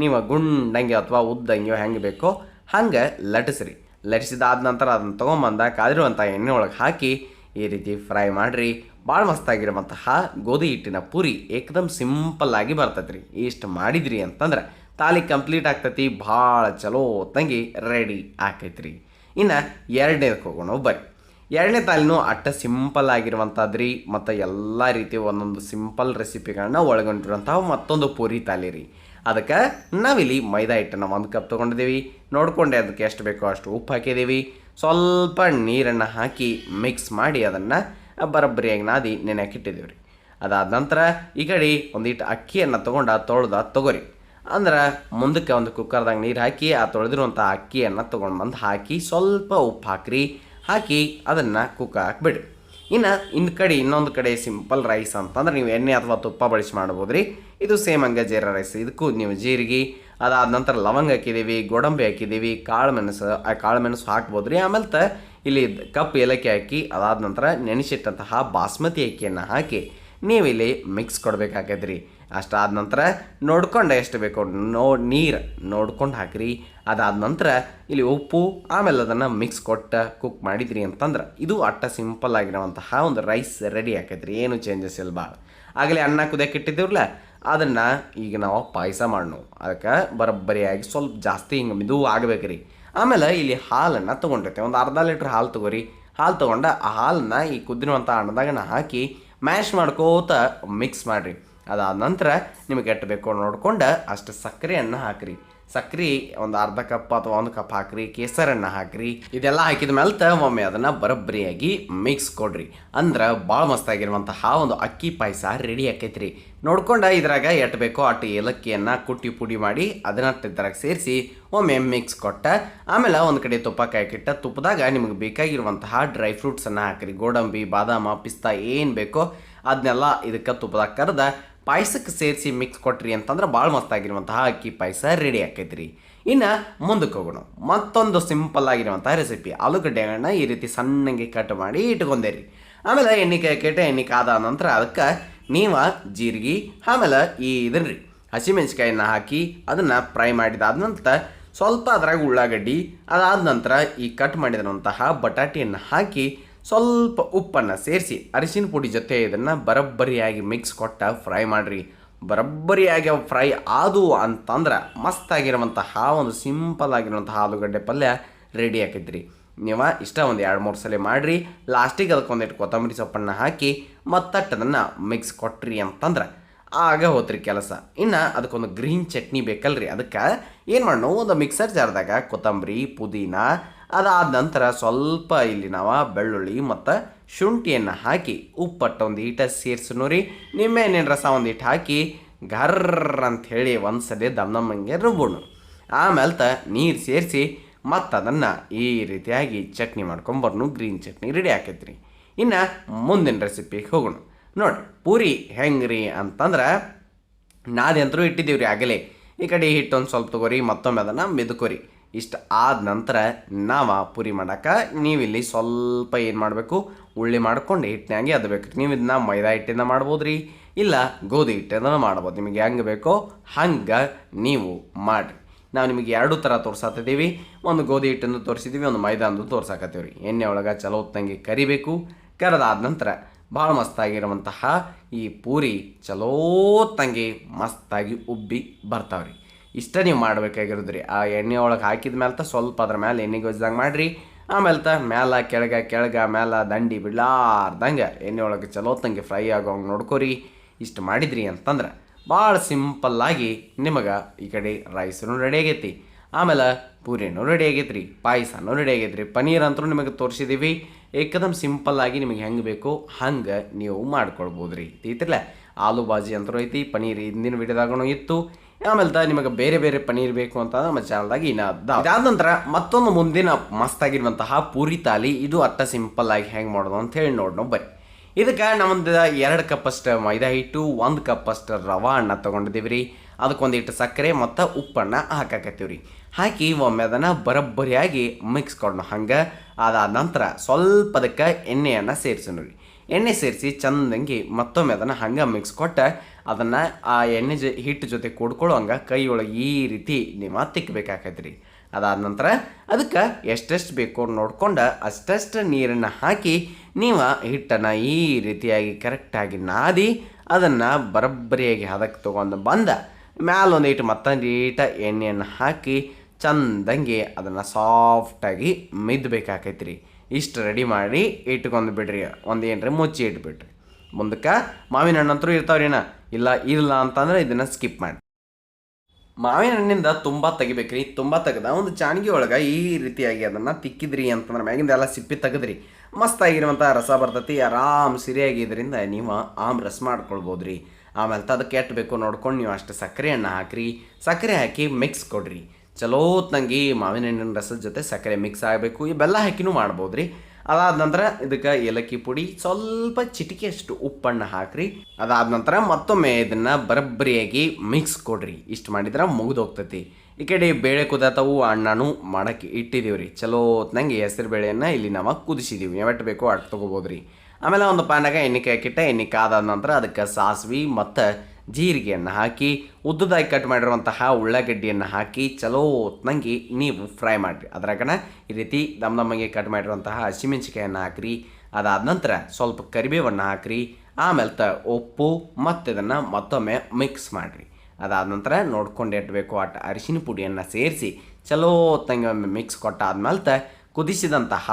ನೀವು ಗುಂಡಂಗೆ ಅಥವಾ ಉದ್ದಂಗೆ ಹೆಂಗೆ ಬೇಕೋ ಹಂಗೆ ಲಟಿಸ್ರಿ ಲಟಿಸಿದಾದ ನಂತರ ಅದನ್ನು ತೊಗೊಂಬಂದ ಕಾದಿರುವಂಥ ಎಣ್ಣೆ ಒಳಗೆ ಹಾಕಿ ಈ ರೀತಿ ಫ್ರೈ ಮಾಡಿರಿ. ಭಾಳ ಮಸ್ತಾಗಿರುವಂತಹ ಗೋಧಿ ಹಿಟ್ಟಿನ ಪೂರಿ ಏಕದಮ್ ಸಿಂಪಲ್ ಆಗಿ ರೀ ಇಷ್ಟು ಮಾಡಿದ್ರಿ ಅಂತಂದ್ರೆ ತಾಲಿ ಕಂಪ್ಲೀಟ್ ಆಗ್ತೈತಿ ಭಾಳ ಚಲೋ ತಂಗಿ ರೆಡಿ ಆಕೈತ್ರಿ. ಇನ್ನು ಎರಡನೇದಕ್ಕೆ ಹೋಗೋಣ ಬರ್ರಿ. ಎರಡನೇ ತಾಲಿನೂ ಅಟ್ಟ ಸಿಂಪಲ್ ಆಗಿರುವಂಥದ್ದು ರೀ ಮತ್ತು ಎಲ್ಲ ರೀತಿ ಒಂದೊಂದು ಸಿಂಪಲ್ ರೆಸಿಪಿಗಳನ್ನ ಒಳಗೊಂಡಿರುವಂತಹ ಮತ್ತೊಂದು ಪೂರಿ ತಾಲಿ ರೀ. ಅದಕ್ಕೆ ನಾವಿಲ್ಲಿ ಮೈದಾ ಹಿಟ್ಟನ್ನು ಒಂದು ಕಪ್ ತೊಗೊಂಡಿದ್ದೀವಿ. ನೋಡಿಕೊಂಡೆ ಅದಕ್ಕೆ ಎಷ್ಟು ಬೇಕೋ ಅಷ್ಟು ಉಪ್ಪು ಹಾಕಿದ್ದೀವಿ. ಸ್ವಲ್ಪ ನೀರನ್ನು ಹಾಕಿ ಮಿಕ್ಸ್ ಮಾಡಿ ಅದನ್ನು ಬರೋಬ್ಬರಿಯಾಗಿ ನಾದಿ ನೆನೆಕಿಟ್ಟಿದ್ದೀವಿ ರೀ. ಅದಾದ ನಂತರ ಈ ಕಡೆ ಒಂದಿಟ್ಟು ಅಕ್ಕಿಯನ್ನು ತೊಗೊಂಡು ತೊಳೆದ ತೊಗೊರಿ. ಅಂದ್ರೆ ಮುಂದಕ್ಕೆ ಒಂದು ಕುಕ್ಕರ್ದಾಗ ನೀರು ಹಾಕಿ ಆ ತೊಳೆದಿರುವಂಥ ಅಕ್ಕಿಯನ್ನು ತೊಗೊಂಡು ಬಂದು ಹಾಕಿ ಸ್ವಲ್ಪ ಉಪ್ಪು ಹಾಕ್ರಿ. ಹಾಕಿ ಅದನ್ನು ಕುಕ್ಕ ಹಾಕ್ಬಿಡ್ರಿ. ಇನ್ನು ಇನ್ನು ಕಡೆ ಇನ್ನೊಂದು ಕಡೆ ಸಿಂಪಲ್ ರೈಸ್ ಅಂತಂದ್ರೆ ನೀವು ಎಣ್ಣೆ ಅಥವಾ ತುಪ್ಪ ಬಳಸಿ ಮಾಡ್ಬೋದು ರೀ ಇದು ಸೇಮ್ ಹಂಗೆ ಜೀರಾ ರೈಸ್. ಇದಕ್ಕೂ ನೀವು ಜೀರಿಗೆ, ಅದಾದ ನಂತರ ಲವಂಗ ಹಾಕಿದ್ದೀವಿ, ಗೋಡಂಬಿ ಹಾಕಿದ್ದೀವಿ, ಕಾಳು ಮೆಣಸು, ಆ ಕಾಳು ಮೆಣಸು ಹಾಕ್ಬೋದು ರೀ ಆಮೇಲೆ ತ ಇಲ್ಲಿ ಕಪ್ ಏಲಕ್ಕಿ ಹಾಕಿ, ಅದಾದ ನಂತರ ನೆನೆಸಿಟ್ಟಂತಹ ಬಾಸ್ಮತಿ ಅಕ್ಕಿಯನ್ನು ಹಾಕಿ ನೀವು ಇಲ್ಲಿ ಮಿಕ್ಸ್ ಕೊಡಬೇಕಾಗೈತೆ ರೀ ಅಷ್ಟಾದ ನಂತರ ನೋಡ್ಕೊಂಡು ಎಷ್ಟು ಬೇಕು, ನೋ ನೀರು ನೋಡ್ಕೊಂಡು ಹಾಕಿರಿ. ಅದಾದ ನಂತರ ಇಲ್ಲಿ ಉಪ್ಪು, ಆಮೇಲೆ ಅದನ್ನು ಮಿಕ್ಸ್ ಕೊಟ್ಟು ಕುಕ್ ಮಾಡಿದ್ರಿ ಅಂತಂದ್ರೆ ಇದು ಅಟ್ಟ ಸಿಂಪಲ್ ಆಗಿರುವಂತಹ ಒಂದು ರೈಸ್ ರೆಡಿ ಆಕೈತೆ ರೀ ಏನು ಚೇಂಜಸ್ ಇಲ್ಲ ಭಾಳ ಆಗಲೇ ಅನ್ನ ಕುದಿಯಕ್ಕೆ ಇಟ್ಟಿದ್ದೀವ್ರಲ್ಲ, ಅದನ್ನು ಈಗ ನಾವು ಪಾಯಸ ಮಾಡೋಣ ಅದಕ್ಕೆ ಬರೋಬ್ಬರಿಯಾಗಿ ಸ್ವಲ್ಪ ಜಾಸ್ತಿ ಹಿಂಗೆ ಮಿದು ಆಗಬೇಕ್ರಿ. ಆಮೇಲೆ ಇಲ್ಲಿ ಹಾಲನ್ನು ತೊಗೊಂಡಿರ್ತೇವೆ. ಒಂದು ಅರ್ಧ ಲೀಟ್ರ್ ಹಾಲು ತೊಗೊರಿ. ಹಾಲು ತೊಗೊಂಡು ಆ ಹಾಲನ್ನ ಈ ಕುದ್ದಿರುವಂಥ ಅನ್ನದಾಗ ಹಾಕಿ ಮ್ಯಾಶ್ ಮಾಡ್ಕೋತ ಮಿಕ್ಸ್ ಮಾಡಿರಿ. ಅದಾದ ನಂತರ ನಿಮಗೆ ಎಷ್ಟು ಬೇಕೋ ನೋಡ್ಕೊಂಡು ಅಷ್ಟು ಸಕ್ಕರೆಯನ್ನು ಹಾಕಿರಿ. ಸಕ್ರೆ, ಒಂದು ಅರ್ಧ ಕಪ್ ಅಥವಾ ಒಂದು ಕಪ್ ಹಾಕ್ರಿ, ಕೇಸರನ್ನ ಹಾಕ್ರಿ, ಇದೆಲ್ಲ ಹಾಕಿದ ಮೇಲೆ ಒಮ್ಮೆ ಅದನ್ನು ಬರೋಬ್ಬರಿಯಾಗಿ ಮಿಕ್ಸ್ ಕೊಡ್ರಿ. ಅಂದ್ರೆ ಭಾಳ ಮಸ್ತಾಗಿರುವಂತಹ ಒಂದು ಅಕ್ಕಿ ಪಾಯಸ ರೆಡಿ ಆಕೈತ್ರಿ. ನೋಡ್ಕೊಂಡ ಇದ್ರಾಗ ಎಟ್ಟು ಬೇಕೋ ಅಟ್ಟು ಏಲಕ್ಕಿಯನ್ನು ಕುಟ್ಟಿ ಪುಡಿ ಮಾಡಿ ಅದನ್ನ ಇದ್ರಾಗ ಸೇರಿಸಿ ಒಮ್ಮೆ ಮಿಕ್ಸ್ ಕೊಟ್ಟ, ಆಮೇಲೆ ಒಂದು ಕಡೆ ತುಪ್ಪ ಕಾಯ್ಕಿಟ್ಟ ತುಪ್ಪದಾಗ ನಿಮಗೆ ಬೇಕಾಗಿರುವಂತಹ ಡ್ರೈ ಫ್ರೂಟ್ಸನ್ನು ಹಾಕ್ರಿ. ಗೋಡಂಬಿ, ಬಾದಾಮ, ಪಿಸ್ತಾ ಏನು ಬೇಕೋ ಅದನ್ನೆಲ್ಲ ಇದಕ್ಕೆ ತುಪ್ಪದಾಗ ಕರೆದ ಪಾಯಸಕ್ಕೆ ಸೇರಿಸಿ ಮಿಕ್ಸ್ ಕೊಟ್ರಿ ಅಂತಂದ್ರೆ ಭಾಳ ಮಸ್ತಾಗಿರುವಂತಹ ಅಕ್ಕಿ ಪಾಯಸ ರೆಡಿ ಆಕೈತ್ರಿ ಇನ್ನು ಮುಂದಕ್ಕೆ ಹೋಗೋಣ. ಮತ್ತೊಂದು ಸಿಂಪಲ್ ಆಗಿರುವಂತಹ ರೆಸಿಪಿ ಆಲೂಗಡ್ಡೆಗಳನ್ನ ಈ ರೀತಿ ಸಣ್ಣಗೆ ಕಟ್ ಮಾಡಿ ಇಟ್ಕೊಂಡೇರಿ. ಆಮೇಲೆ ಎಣ್ಣೆ ಕೆಟ್ಟ ಎಣ್ಣೆ ಕಾದ ನಂತರ ಅದಕ್ಕೆ ನೀವು ಜೀರಿಗೆ, ಆಮೇಲೆ ಈ ಇದನ್ನ ರೀ ಹಸಿಮೆಣ್ಸಿಕಾಯಿನ ಹಾಕಿ ಅದನ್ನು ಫ್ರೈ ಮಾಡಿದಾದ ನಂತರ ಸ್ವಲ್ಪ ಅದ್ರಾಗ ಉಳ್ಳಾಗಡ್ಡಿ ಅದಾದ ನಂತರ ಈ ಕಟ್ ಮಾಡಿದಂತಹ ಬಟಾಟೆಯನ್ನು ಹಾಕಿ ಸ್ವಲ್ಪ ಉಪ್ಪನ್ನು ಸೇರಿಸಿ ಅರಿಶಿನ ಪುಡಿ ಜೊತೆ ಇದನ್ನು ಬರಬ್ಬರಿಯಾಗಿ ಮಿಕ್ಸ್ ಕೊಟ್ಟ ಫ್ರೈ ಮಾಡಿರಿ. ಬರಬ್ಬರಿಯಾಗಿ ಫ್ರೈ ಆದು ಅಂತಂದ್ರೆ ಮಸ್ತಾಗಿರುವಂತಹ ಒಂದು ಸಿಂಪಲ್ ಆಗಿರುವಂತಹ ಆಲೂಗಡ್ಡೆ ಪಲ್ಯ ರೆಡಿ ಹಾಕಿದ್ರಿ ನೀವು ಇಷ್ಟ ಒಂದು ಎರಡು ಮೂರು ಸಲ ಮಾಡಿರಿ. ಲಾಸ್ಟಿಗೆ ಅದಕ್ಕೆ ಒಂದಿಟ್ಟು ಕೊತ್ತಂಬರಿ ಸೊಪ್ಪನ್ನು ಹಾಕಿ ಮತ್ತಟ್ಟದನ್ನು ಮಿಕ್ಸ್ ಕೊಟ್ರಿ ಅಂತಂದ್ರೆ ಆಗ ಹೋತ್ರಿ ಕೆಲಸ. ಇನ್ನು ಅದಕ್ಕೊಂದು ಗ್ರೀನ್ ಚಟ್ನಿ ಬೇಕಲ್ರಿ. ಅದಕ್ಕೆ ಏನು ಮಾಡೋಣ ಒಂದು ಮಿಕ್ಸರ್ ಜಾರ್ದಾಗ ಕೊತ್ತಂಬರಿ, ಪುದೀನ ಅದಾದ ನಂತರ ಸ್ವಲ್ಪ ಇಲ್ಲಿ ನಾವು ಬೆಳ್ಳುಳ್ಳಿ ಮತ್ತು ಶುಂಠಿಯನ್ನು ಹಾಕಿ ಉಪ್ಪಟ್ಟು ಒಂದು ಈಟ ಸೇರಿಸೋ ರೀ ನಿಂಬೆಹಣ್ಣಿನ ರಸ ಒಂದು ಇಟ್ಟು ಹಾಕಿ ಗರ್ರ ಅಂತ ಹೇಳಿ ಒಂದು ಸಲ ದಮ್ ದಮ್ಮಂಗೆ ರುಬ್ಬೋಣ ಆಮೇಲೆ ತ ನೀರು ಸೇರಿಸಿ ಮತ್ತು ಅದನ್ನು ಈ ರೀತಿಯಾಗಿ ಚಟ್ನಿ ಮಾಡ್ಕೊಂಬರ್ನು ಗ್ರೀನ್ ಚಟ್ನಿ ರೆಡಿ ಆಕೈತ್ರಿ. ಇನ್ನು ಮುಂದಿನ ರೆಸಿಪಿಗೆ ಹೋಗೋಣ. ನೋಡಿ, ಪೂರಿ ಹೆಂಗೆ ರೀ ಅಂತಂದ್ರೆ ನಾದಂತರೂ ಇಟ್ಟಿದ್ದೀವಿ ರೀ ಆಗಲೇ. ಈ ಕಡೆ ಹಿಟ್ಟು ಒಂದು ಸ್ವಲ್ಪ ತಗೋರಿ, ಮತ್ತೊಮ್ಮೆ ಅದನ್ನು ಮೆದುಕೋರಿ. ಇಷ್ಟು ಆದ ನಂತರ ನಾವು ಪೂರಿ ಮಾಡಕ್ಕೆ ನೀವಿಲ್ಲಿ ಸ್ವಲ್ಪ ಏನು ಮಾಡಬೇಕು? ಉಳ್ಳಿ ಮಾಡ್ಕೊಂಡು ಹಿಟ್ಟಿನಾಗೆ ಅದು ಬೇಕು ನೀವು ಇದನ್ನ ಮೈದಾ ಹಿಟ್ಟಿಂದ ಮಾಡ್ಬೋದು ರೀ ಇಲ್ಲ ಗೋಧಿ ಹಿಟ್ಟಿಂದ ಮಾಡ್ಬೋದು. ನಿಮಗೆ ಹೆಂಗೆ ಬೇಕೋ ಹಂಗೆ ನೀವು ಮಾಡಿರಿ. ನಾವು ನಿಮಗೆ ಎರಡು ಥರ ತೋರ್ಸಾತಿದ್ದೀವಿ. ಒಂದು ಗೋಧಿ ಹಿಟ್ಟನ್ನು ತೋರಿಸಿದ್ದೀವಿ ಒಂದು ಮೈದಾ ಅಂದು ತೋರ್ಸಾಕತ್ತೀವಿ ರೀ ಎಣ್ಣೆ ಒಳಗೆ ಚಲೋ ಹೊತ್ತಂಗೆ ಕರಿಬೇಕು. ಕರೆದಾದ ನಂತರ ಭಾಳ ಮಸ್ತಾಗಿರುವಂತಹ ಈ ಪೂರಿ ಚಲೋ ತಂಗಿ ಮಸ್ತಾಗಿ ಉಬ್ಬಿ ಬರ್ತಾವ್ರಿ. ಇಷ್ಟ ನೀವು ಮಾಡ್ಬೇಕಾಗಿರೋದು ರೀ ಆ ಎಣ್ಣೆ ಒಳಗೆ ಹಾಕಿದ ಮೇಲೆ ತ ಸ್ವಲ್ಪ ಅದ್ರ ಮೇಲೆ ಎಣ್ಣೆ ಗೊಜ್ಜಂಗೆ ಮಾಡಿರಿ. ಆಮೇಲೆ ತ ಮ್ಯಾಲ ಕೆಳಗೆ ಕೆಳಗೆ ಮ್ಯಾಲ ದಂಡಿ ಬಿಡ್ಲಾರ್ದಂಗೆ ಎಣ್ಣೆ ಒಳಗೆ ಚಲೋ ತಂಗೆ ಫ್ರೈ ಆಗೋಂಗೆ ನೋಡ್ಕೊರಿ. ಇಷ್ಟು ಮಾಡಿದ್ರಿ ಅಂತಂದ್ರೆ ಭಾಳ ಸಿಂಪಲ್ಲಾಗಿ ನಿಮಗೆ ಈ ಕಡೆ ರೈಸೂ ರೆಡಿ ಆಗೈತಿ. ಆಮೇಲೆ ಪೂರಿನೂ ರೆಡಿ ಆಗೈತೆ ರೀ ಪಾಯಸನೂ ರೆಡಿ ಆಗೈತೆ ರೀ ಪನೀರ್ ಅಂತೂ ನಿಮಗೆ ತೋರಿಸಿದ್ದೀವಿ ಏಕದಮ್ ಸಿಂಪಲ್ಲಾಗಿ ನಿಮಗೆ ಹೆಂಗೆ ಬೇಕು ಹಂಗೆ ನೀವು ಮಾಡ್ಕೊಳ್ಬೋದು ರೀ ಐತಿರಲ್ಲ ಆಲೂ ಬಾಜಿ ಅಂತೂ ಐತಿ, ಪನೀರ್ ಹಿಂದಿನ ವಿಡಿಯೋದಾಗೂ ಇತ್ತು. ಆಮೇಲೆ ನಿಮಗೆ ಬೇರೆ ಬೇರೆ ಪನೀರ್ ಬೇಕು ಅಂತ ನಮ್ಮ ಚಾನಲ್ದಾಗ ಇನ್ನ ನಂತರ ಮತ್ತೊಂದು ಮುಂದಿನ ಮಸ್ತಾಗಿರುವಂತಹ ಪೂರಿ ತಾಲಿ. ಇದು ಅಟ್ಟ ಸಿಂಪಲ್ ಆಗಿ ಹೆಂಗೆ ಮಾಡೋದು ಅಂತ ಹೇಳಿ ನೋಡೋಣ ಬರ್ರಿ ಇದಕ್ಕೆ ನಮ್ಮದು ಎರಡು ಕಪ್ಪಷ್ಟು ಮೈದಾ ಹಿಟ್ಟು, ಒಂದು ಕಪ್ಪಷ್ಟು ರವಾ ಅನ್ನ ತೊಗೊಂಡಿದ್ದೀವಿ ರೀ ಅದಕ್ಕೊಂದಿಟ್ಟು ಸಕ್ಕರೆ ಮತ್ತು ಉಪ್ಪನ್ನು ಹಾಕಾಕತ್ತೀವಿ ರೀ ಹಾಕಿ ಒಮ್ಮೆ ಅದನ್ನು ಬರೋಬ್ಬರಿಯಾಗಿ ಮಿಕ್ಸ್ ಕೊಡೋಣ ಹಂಗೆ. ಅದಾದ ನಂತರ ಸ್ವಲ್ಪ ಅದಕ್ಕೆ ಎಣ್ಣೆಯನ್ನು ಸೇರಿಸೋಣ ರೀ ಎಣ್ಣೆ ಸೇರಿಸಿ ಚಂದಂಗಿ ಮತ್ತೊಮ್ಮೆ ಅದನ್ನು ಹಂಗೆ ಮಿಕ್ಸ್ ಕೊಟ್ಟು ಅದನ್ನು ಆ ಎಣ್ಣೆ ಜೊ ಹಿಟ್ಟು ಜೊತೆ ಕೂಡ್ಕೊಳ್ಳೋ ಹಂಗೆ ಕೈಯೊಳಗೆ ಈ ರೀತಿ ನೀವು ತಿಕ್ಕಬೇಕಾಕೈತೆ ರೀ ಅದಾದ ನಂತರ ಅದಕ್ಕೆ ಎಷ್ಟೆಷ್ಟು ಬೇಕೋ ನೋಡ್ಕೊಂಡು ಅಷ್ಟೆಷ್ಟು ನೀರನ್ನು ಹಾಕಿ ನೀವು ಹಿಟ್ಟನ್ನು ಈ ರೀತಿಯಾಗಿ ಕರೆಕ್ಟಾಗಿ ನಾದಿ ಅದನ್ನು ಬರಬ್ಬರಿಯಾಗಿ ಹದಕ್ಕೆ ತೊಗೊಂಡು ಬಂದ ಮ್ಯಾಲೊಂದು ಇಟ್ಟು ಮತ್ತೊಂದು ಈಟ ಎಣ್ಣೆಯನ್ನು ಹಾಕಿ ಚಂದಂಗೆ ಅದನ್ನು ಸಾಫ್ಟಾಗಿ ಮಿದ್ಬೇಕಾಕೈತಿ ರೀ ಇಷ್ಟು ರೆಡಿ ಮಾಡಿ ಇಟ್ಕೊಂಡು ಬಿಡ್ರಿ. ಒಂದು ಏನರ ಮುಚ್ಚಿ ಇಟ್ಬಿಡ್ರಿ ಮುಂದಕ್ಕೆ ಮಾವಿನ ಹಣ್ಣಂತರೂ ಇರ್ತಾವ್ರಿನ ಇಲ್ಲ ಇಲ್ಲ ಅಂತಂದ್ರೆ ಇದನ್ನು ಸ್ಕಿಪ್ ಮಾಡಿ. ಮಾವಿನ ಹಣ್ಣಿಂದ ತುಂಬ ತೆಗಿಬೇಕ್ರಿ. ತುಂಬ ತೆಗೆದ ಒಂದು ಚಾಣಿಗೆ ಒಳಗೆ ಈ ರೀತಿಯಾಗಿ ಅದನ್ನು ತಿಕ್ಕಿದ್ರಿ ಅಂತಂದ್ರೆ ಮ್ಯಾಗಿಂದ ಎಲ್ಲ ಸಿಪ್ಪಿ ತೆಗೆದ್ರಿ. ಮಸ್ತಾಗಿರುವಂಥ ರಸ ಬರ್ತೈತಿ. ಆರಾಮ್ ಸಿರಿಯಾಗಿ ಇದರಿಂದ ನೀವು ಆಮ್ ರಸ ಮಾಡ್ಕೊಳ್ಬೋದು ರೀ ಆಮೇಲೆ ಅದಕ್ಕೆ ಎಟ್ಟು ಬೇಕು ನೋಡ್ಕೊಂಡು ನೀವು ಅಷ್ಟು ಸಕ್ಕರೆ ಹಣ್ಣು ಹಾಕ್ರಿ. ಸಕ್ಕರೆ ಹಾಕಿ ಮಿಕ್ಸ್ ಕೊಡ್ರಿ. ಚಲೋ ತಂಗಿ ಮಾವಿನ ಹಣ್ಣಿನ ರಸದ ಜೊತೆ ಸಕ್ಕರೆ ಮಿಕ್ಸ್ ಆಗಬೇಕು. ಈ ಬೆಲ್ಲ ಹಾಕಿನೂ ಮಾಡ್ಬೋದು ರೀ ಅದಾದ ನಂತರ ಇದಕ್ಕೆ ಏಲಕ್ಕಿ ಪುಡಿ, ಸ್ವಲ್ಪ ಚಿಟಿಕೆಯಷ್ಟು ಉಪ್ಪನ್ನು ಹಾಕ್ರಿ. ಅದಾದ ನಂತರ ಮತ್ತೊಮ್ಮೆ ಇದನ್ನು ಬರಬ್ಬರಿಯಾಗಿ ಮಿಕ್ಸ್ ಕೊಡ್ರಿ. ಇಷ್ಟು ಮಾಡಿದ್ರೆ ಮುಗಿದೋಗ್ತೈತಿ ಈ ಕಡೆ ಬೇಳೆ ಕುದಾತವು ಅಣ್ಣನೂ ಮಾಡೋಕ್ಕೆ ಇಟ್ಟಿದ್ದೀವಿ ರೀ ಚಲೋ ಹೊತ್ನಂಗೆ ಹೆಸರು ಬೇಳೆಯನ್ನು ಇಲ್ಲಿ ನಾವು ಕುದಿಸಿದ್ದೀವಿ ಯಾವಟ್ಟು ಬೇಕೋ ಅಟ್ ತೊಗೋಬೋದು ರೀ ಆಮೇಲೆ ಒಂದು ಪಾನಾಗ ಎಣ್ಣೆ ಕಾಕಿಟ್ಟ ಎಣ್ಣೆ ಕಾದಾದ ನಂತರ ಅದಕ್ಕೆ ಸಾಸಿವೆ, ಮತ್ತು ಜೀರಿಗೆಯನ್ನು ಹಾಕಿ, ಉದ್ದದಾಗಿ ಕಟ್ ಮಾಡಿರುವಂತಹ ಉಳ್ಳಾಗಡ್ಡಿಯನ್ನು ಹಾಕಿ, ಚಲೋ ಹೊತ್ನಂಗೆ ನೀವು ಫ್ರೈ ಮಾಡಿರಿ. ಅದ್ರಾಗನ ಈ ರೀತಿ ದಮ್ ದಮ್ಮಗೆ ಕಟ್ ಮಾಡಿರುವಂತಹ ಹಸಿಮೆಣಸಿಕಾಯನ್ನು ಹಾಕ್ರಿ. ಅದಾದ ನಂತರ ಸ್ವಲ್ಪ ಕರಿಬೇವನ್ನು ಹಾಕ್ರಿ. ಆಮೇಲೆ ತ ಉಪ್ಪು ಮತ್ತು ಇದನ್ನು ಮತ್ತೊಮ್ಮೆ ಮಿಕ್ಸ್ ಮಾಡಿರಿ. ಅದಾದ ನಂತರ ನೋಡ್ಕೊಂಡು ಇಟ್ಬೇಕು. ಅಟ್ ಅರಿಶಿನ ಪುಡಿಯನ್ನು ಸೇರಿಸಿ, ಚಲೋ ಹೊತ್ತಂಗೆ ಒಮ್ಮೆ ಮಿಕ್ಸ್ ಕೊಟ್ಟಾದ್ಮೇಲೆ ಕುದಿಸಿದಂತಹ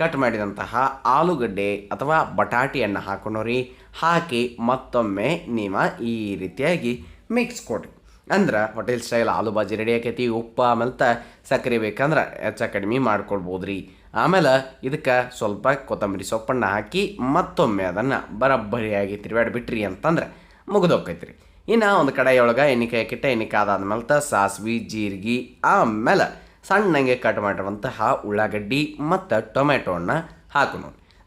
ಕಟ್ ಮಾಡಿದಂತಹ ಆಲೂಗಡ್ಡೆ ಅಥವಾ ಬಟಾಟಿಯನ್ನು ಹಾಕೊಂಡೋರಿ ಹಾಕಿ ಮತ್ತೊಮ್ಮೆ ನೀವು ಈ ರೀತಿಯಾಗಿ ಮಿಕ್ಸ್ ಕೊಡ್ರಿ. ಅಂದ್ರೆ hotel style aloo bhaji ready ಆಕೈತಿ. ಉಪ್ಪು ಆಮೇಲೆ ಸಕ್ಕರೆ ಬೇಕಂದ್ರೆ ಹೆಚ್ಚು ಕಡಿಮೆ ಮಾಡ್ಕೊಳ್ಬೋದು ರೀ ಆಮೇಲೆ ಇದಕ್ಕೆ ಸ್ವಲ್ಪ ಕೊತ್ತಂಬರಿ ಸೊಪ್ಪನ್ನು ಹಾಕಿ ಮತ್ತೊಮ್ಮೆ ಅದನ್ನು ಬರಬ್ಬರಿಯಾಗಿ ತಿರುಗಾಡಿ ಬಿಟ್ರಿ ಅಂತಂದ್ರೆ ಮುಗಿದೋಕೈತ್ರಿ. ಇನ್ನು ಒಂದು ಕಡೆಯೊಳಗೆ ಎಣ್ಣೆ ಕಿಟ್ಟ ಎಣ್ಣೆ ಕಾದಾದ್ಮೇಲೆ ಸಾಸ್ವೆ, ಜೀರಿಗೆ, ಆಮೇಲೆ ಸಣ್ಣಗೆ ಕಟ್ ಮಾಡಿರುವಂತಹ ಉಳ್ಳಾಗಡ್ಡಿ ಮತ್ತು ಟೊಮೆಟೊವನ್ನು ಹಾಕೋಣ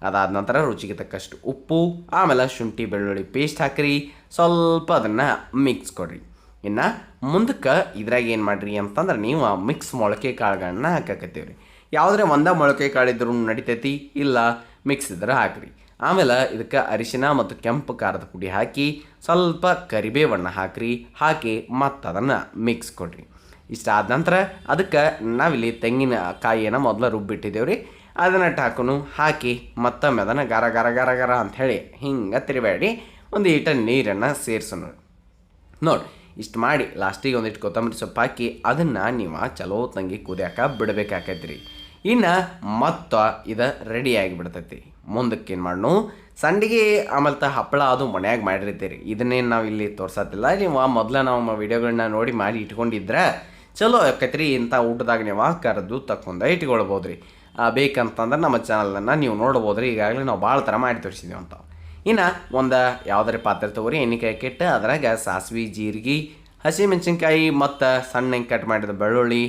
ಅದಾದ ನಂತರ ರುಚಿಗೆ ತಕ್ಕಷ್ಟು ಉಪ್ಪು, ಆಮೇಲೆ ಶುಂಠಿ ಬೆಳ್ಳುಳ್ಳಿ ಪೇಸ್ಟ್ ಹಾಕಿರಿ. ಸ್ವಲ್ಪ ಅದನ್ನು ಮಿಕ್ಸ್ ಕೊಡ್ರಿ. ಇನ್ನು ಮುಂದಕ್ಕೆ ಇದ್ರಾಗ ಏನು ಮಾಡಿರಿ ಅಂತಂದ್ರೆ ನೀವು ಮಿಕ್ಸ್ ಮೊಳಕೆ ಕಾಳುಗಳನ್ನ ಹಾಕಕತ್ತೀವಿ ರೀ ಯಾವುದ್ರೆ ಒಂದೇ ಮೊಳಕೆ ಕಾಳಿದ್ರು ನಡಿತೈತಿ, ಇಲ್ಲ ಮಿಕ್ಸ್ ಇದ್ರೆ ಹಾಕ್ರಿ. ಆಮೇಲೆ ಇದಕ್ಕೆ ಅರಿಶಿನ ಮತ್ತು ಕೆಂಪು ಖಾರದ ಪುಡಿ ಹಾಕಿ ಸ್ವಲ್ಪ ಕರಿಬೇವನ್ನು ಹಾಕ್ರಿ. ಹಾಕಿ ಮತ್ತದನ್ನು ಮಿಕ್ಸ್ ಕೊಡ್ರಿ. ಇಷ್ಟ ಆದ ನಂತರ ಅದಕ್ಕೆ ನಾವಿಲ್ಲಿ ತೆಂಗಿನ ಕಾಯಿಯನ್ನು ಮೊದಲು ರುಬ್ಬಿಟ್ಟಿದ್ದೇವೆ ರೀ ಅದನ್ನು ಟಾಕುನು ಹಾಕಿ ಮತ್ತೊಮ್ಮೆ ಅದನ್ನು ಗರ ಗರ ಗರ ಗರ ಅಂಥೇಳಿ ಹಿಂಗೆ ತಿರುಬೇಡಿ ಒಂದು ಈಟ ನೀರನ್ನು ಸೇರಿಸೋಣ. ನೋಡಿ, ಇಷ್ಟು ಮಾಡಿ ಲಾಸ್ಟಿಗೆ ಒಂದಿಷ್ಟು ಕೊತ್ತಂಬರಿ ಸೊಪ್ಪು ಹಾಕಿ ಅದನ್ನು ನೀವು ಚಲೋ ತಂಗಿ ಕುದಿಯಾಕ ಬಿಡಬೇಕಾಕೈತಿ ರೀ ಇನ್ನು ಮತ್ತ ಇದು ರೆಡಿ ಆಗಿಬಿಡ್ತೈತಿ. ಮುಂದಕ್ಕೆ ಏನು ಮಾಡೋಣ ಸಂಡಿಗೆ ಆಮೇಲೆ ಹಪ್ಪಳ ಅದು ಮನೆಯಾಗ ಮಾಡಿರ್ತೀರಿ. ಇದನ್ನೇನು ನಾವು ಇಲ್ಲಿ ತೋರ್ಸತ್ತಿಲ್ಲ. ನೀವು ಮೊದಲ ನಾವು ವಿಡಿಯೋಗಳನ್ನ ನೋಡಿ ಮಾಡಿ ಇಟ್ಕೊಂಡಿದ್ರೆ ಚಲೋ ಆಕೈತ್ರಿ ಇಂಥ ಊಟದಾಗ ನೀವು ಕರೆದು ತಕ್ಕೊಂಡು ಇಟ್ಕೊಳ್ಬೋದು ರೀ ಬೇಕಂತಂದ್ರೆ ನಮ್ಮ ಚಾನಲನ್ನು ನೀವು ನೋಡ್ಬೋದು ರೀ ಈಗಾಗಲೇ ನಾವು ಭಾಳ ಥರ ಮಾಡಿ ತೋರಿಸಿದ್ದೀವಿ ಅಂತ. ಇನ್ನು ಒಂದು ಯಾವುದಾರ ಪಾತ್ರೆ ತೊಗೊರಿ, ಎಣ್ಣೆಕಾಯಿ ಕೆಟ್ಟು, ಅದ್ರಾಗ ಸಾಸಿವೆ, ಜೀರಿಗೆ ಹಸಿಮೆಣಸಿನ್ಕಾಯಿ ಮತ್ತು ಸಣ್ಣಗೆ ಕಟ್ ಮಾಡಿದ ಬೆಳ್ಳುಳ್ಳಿ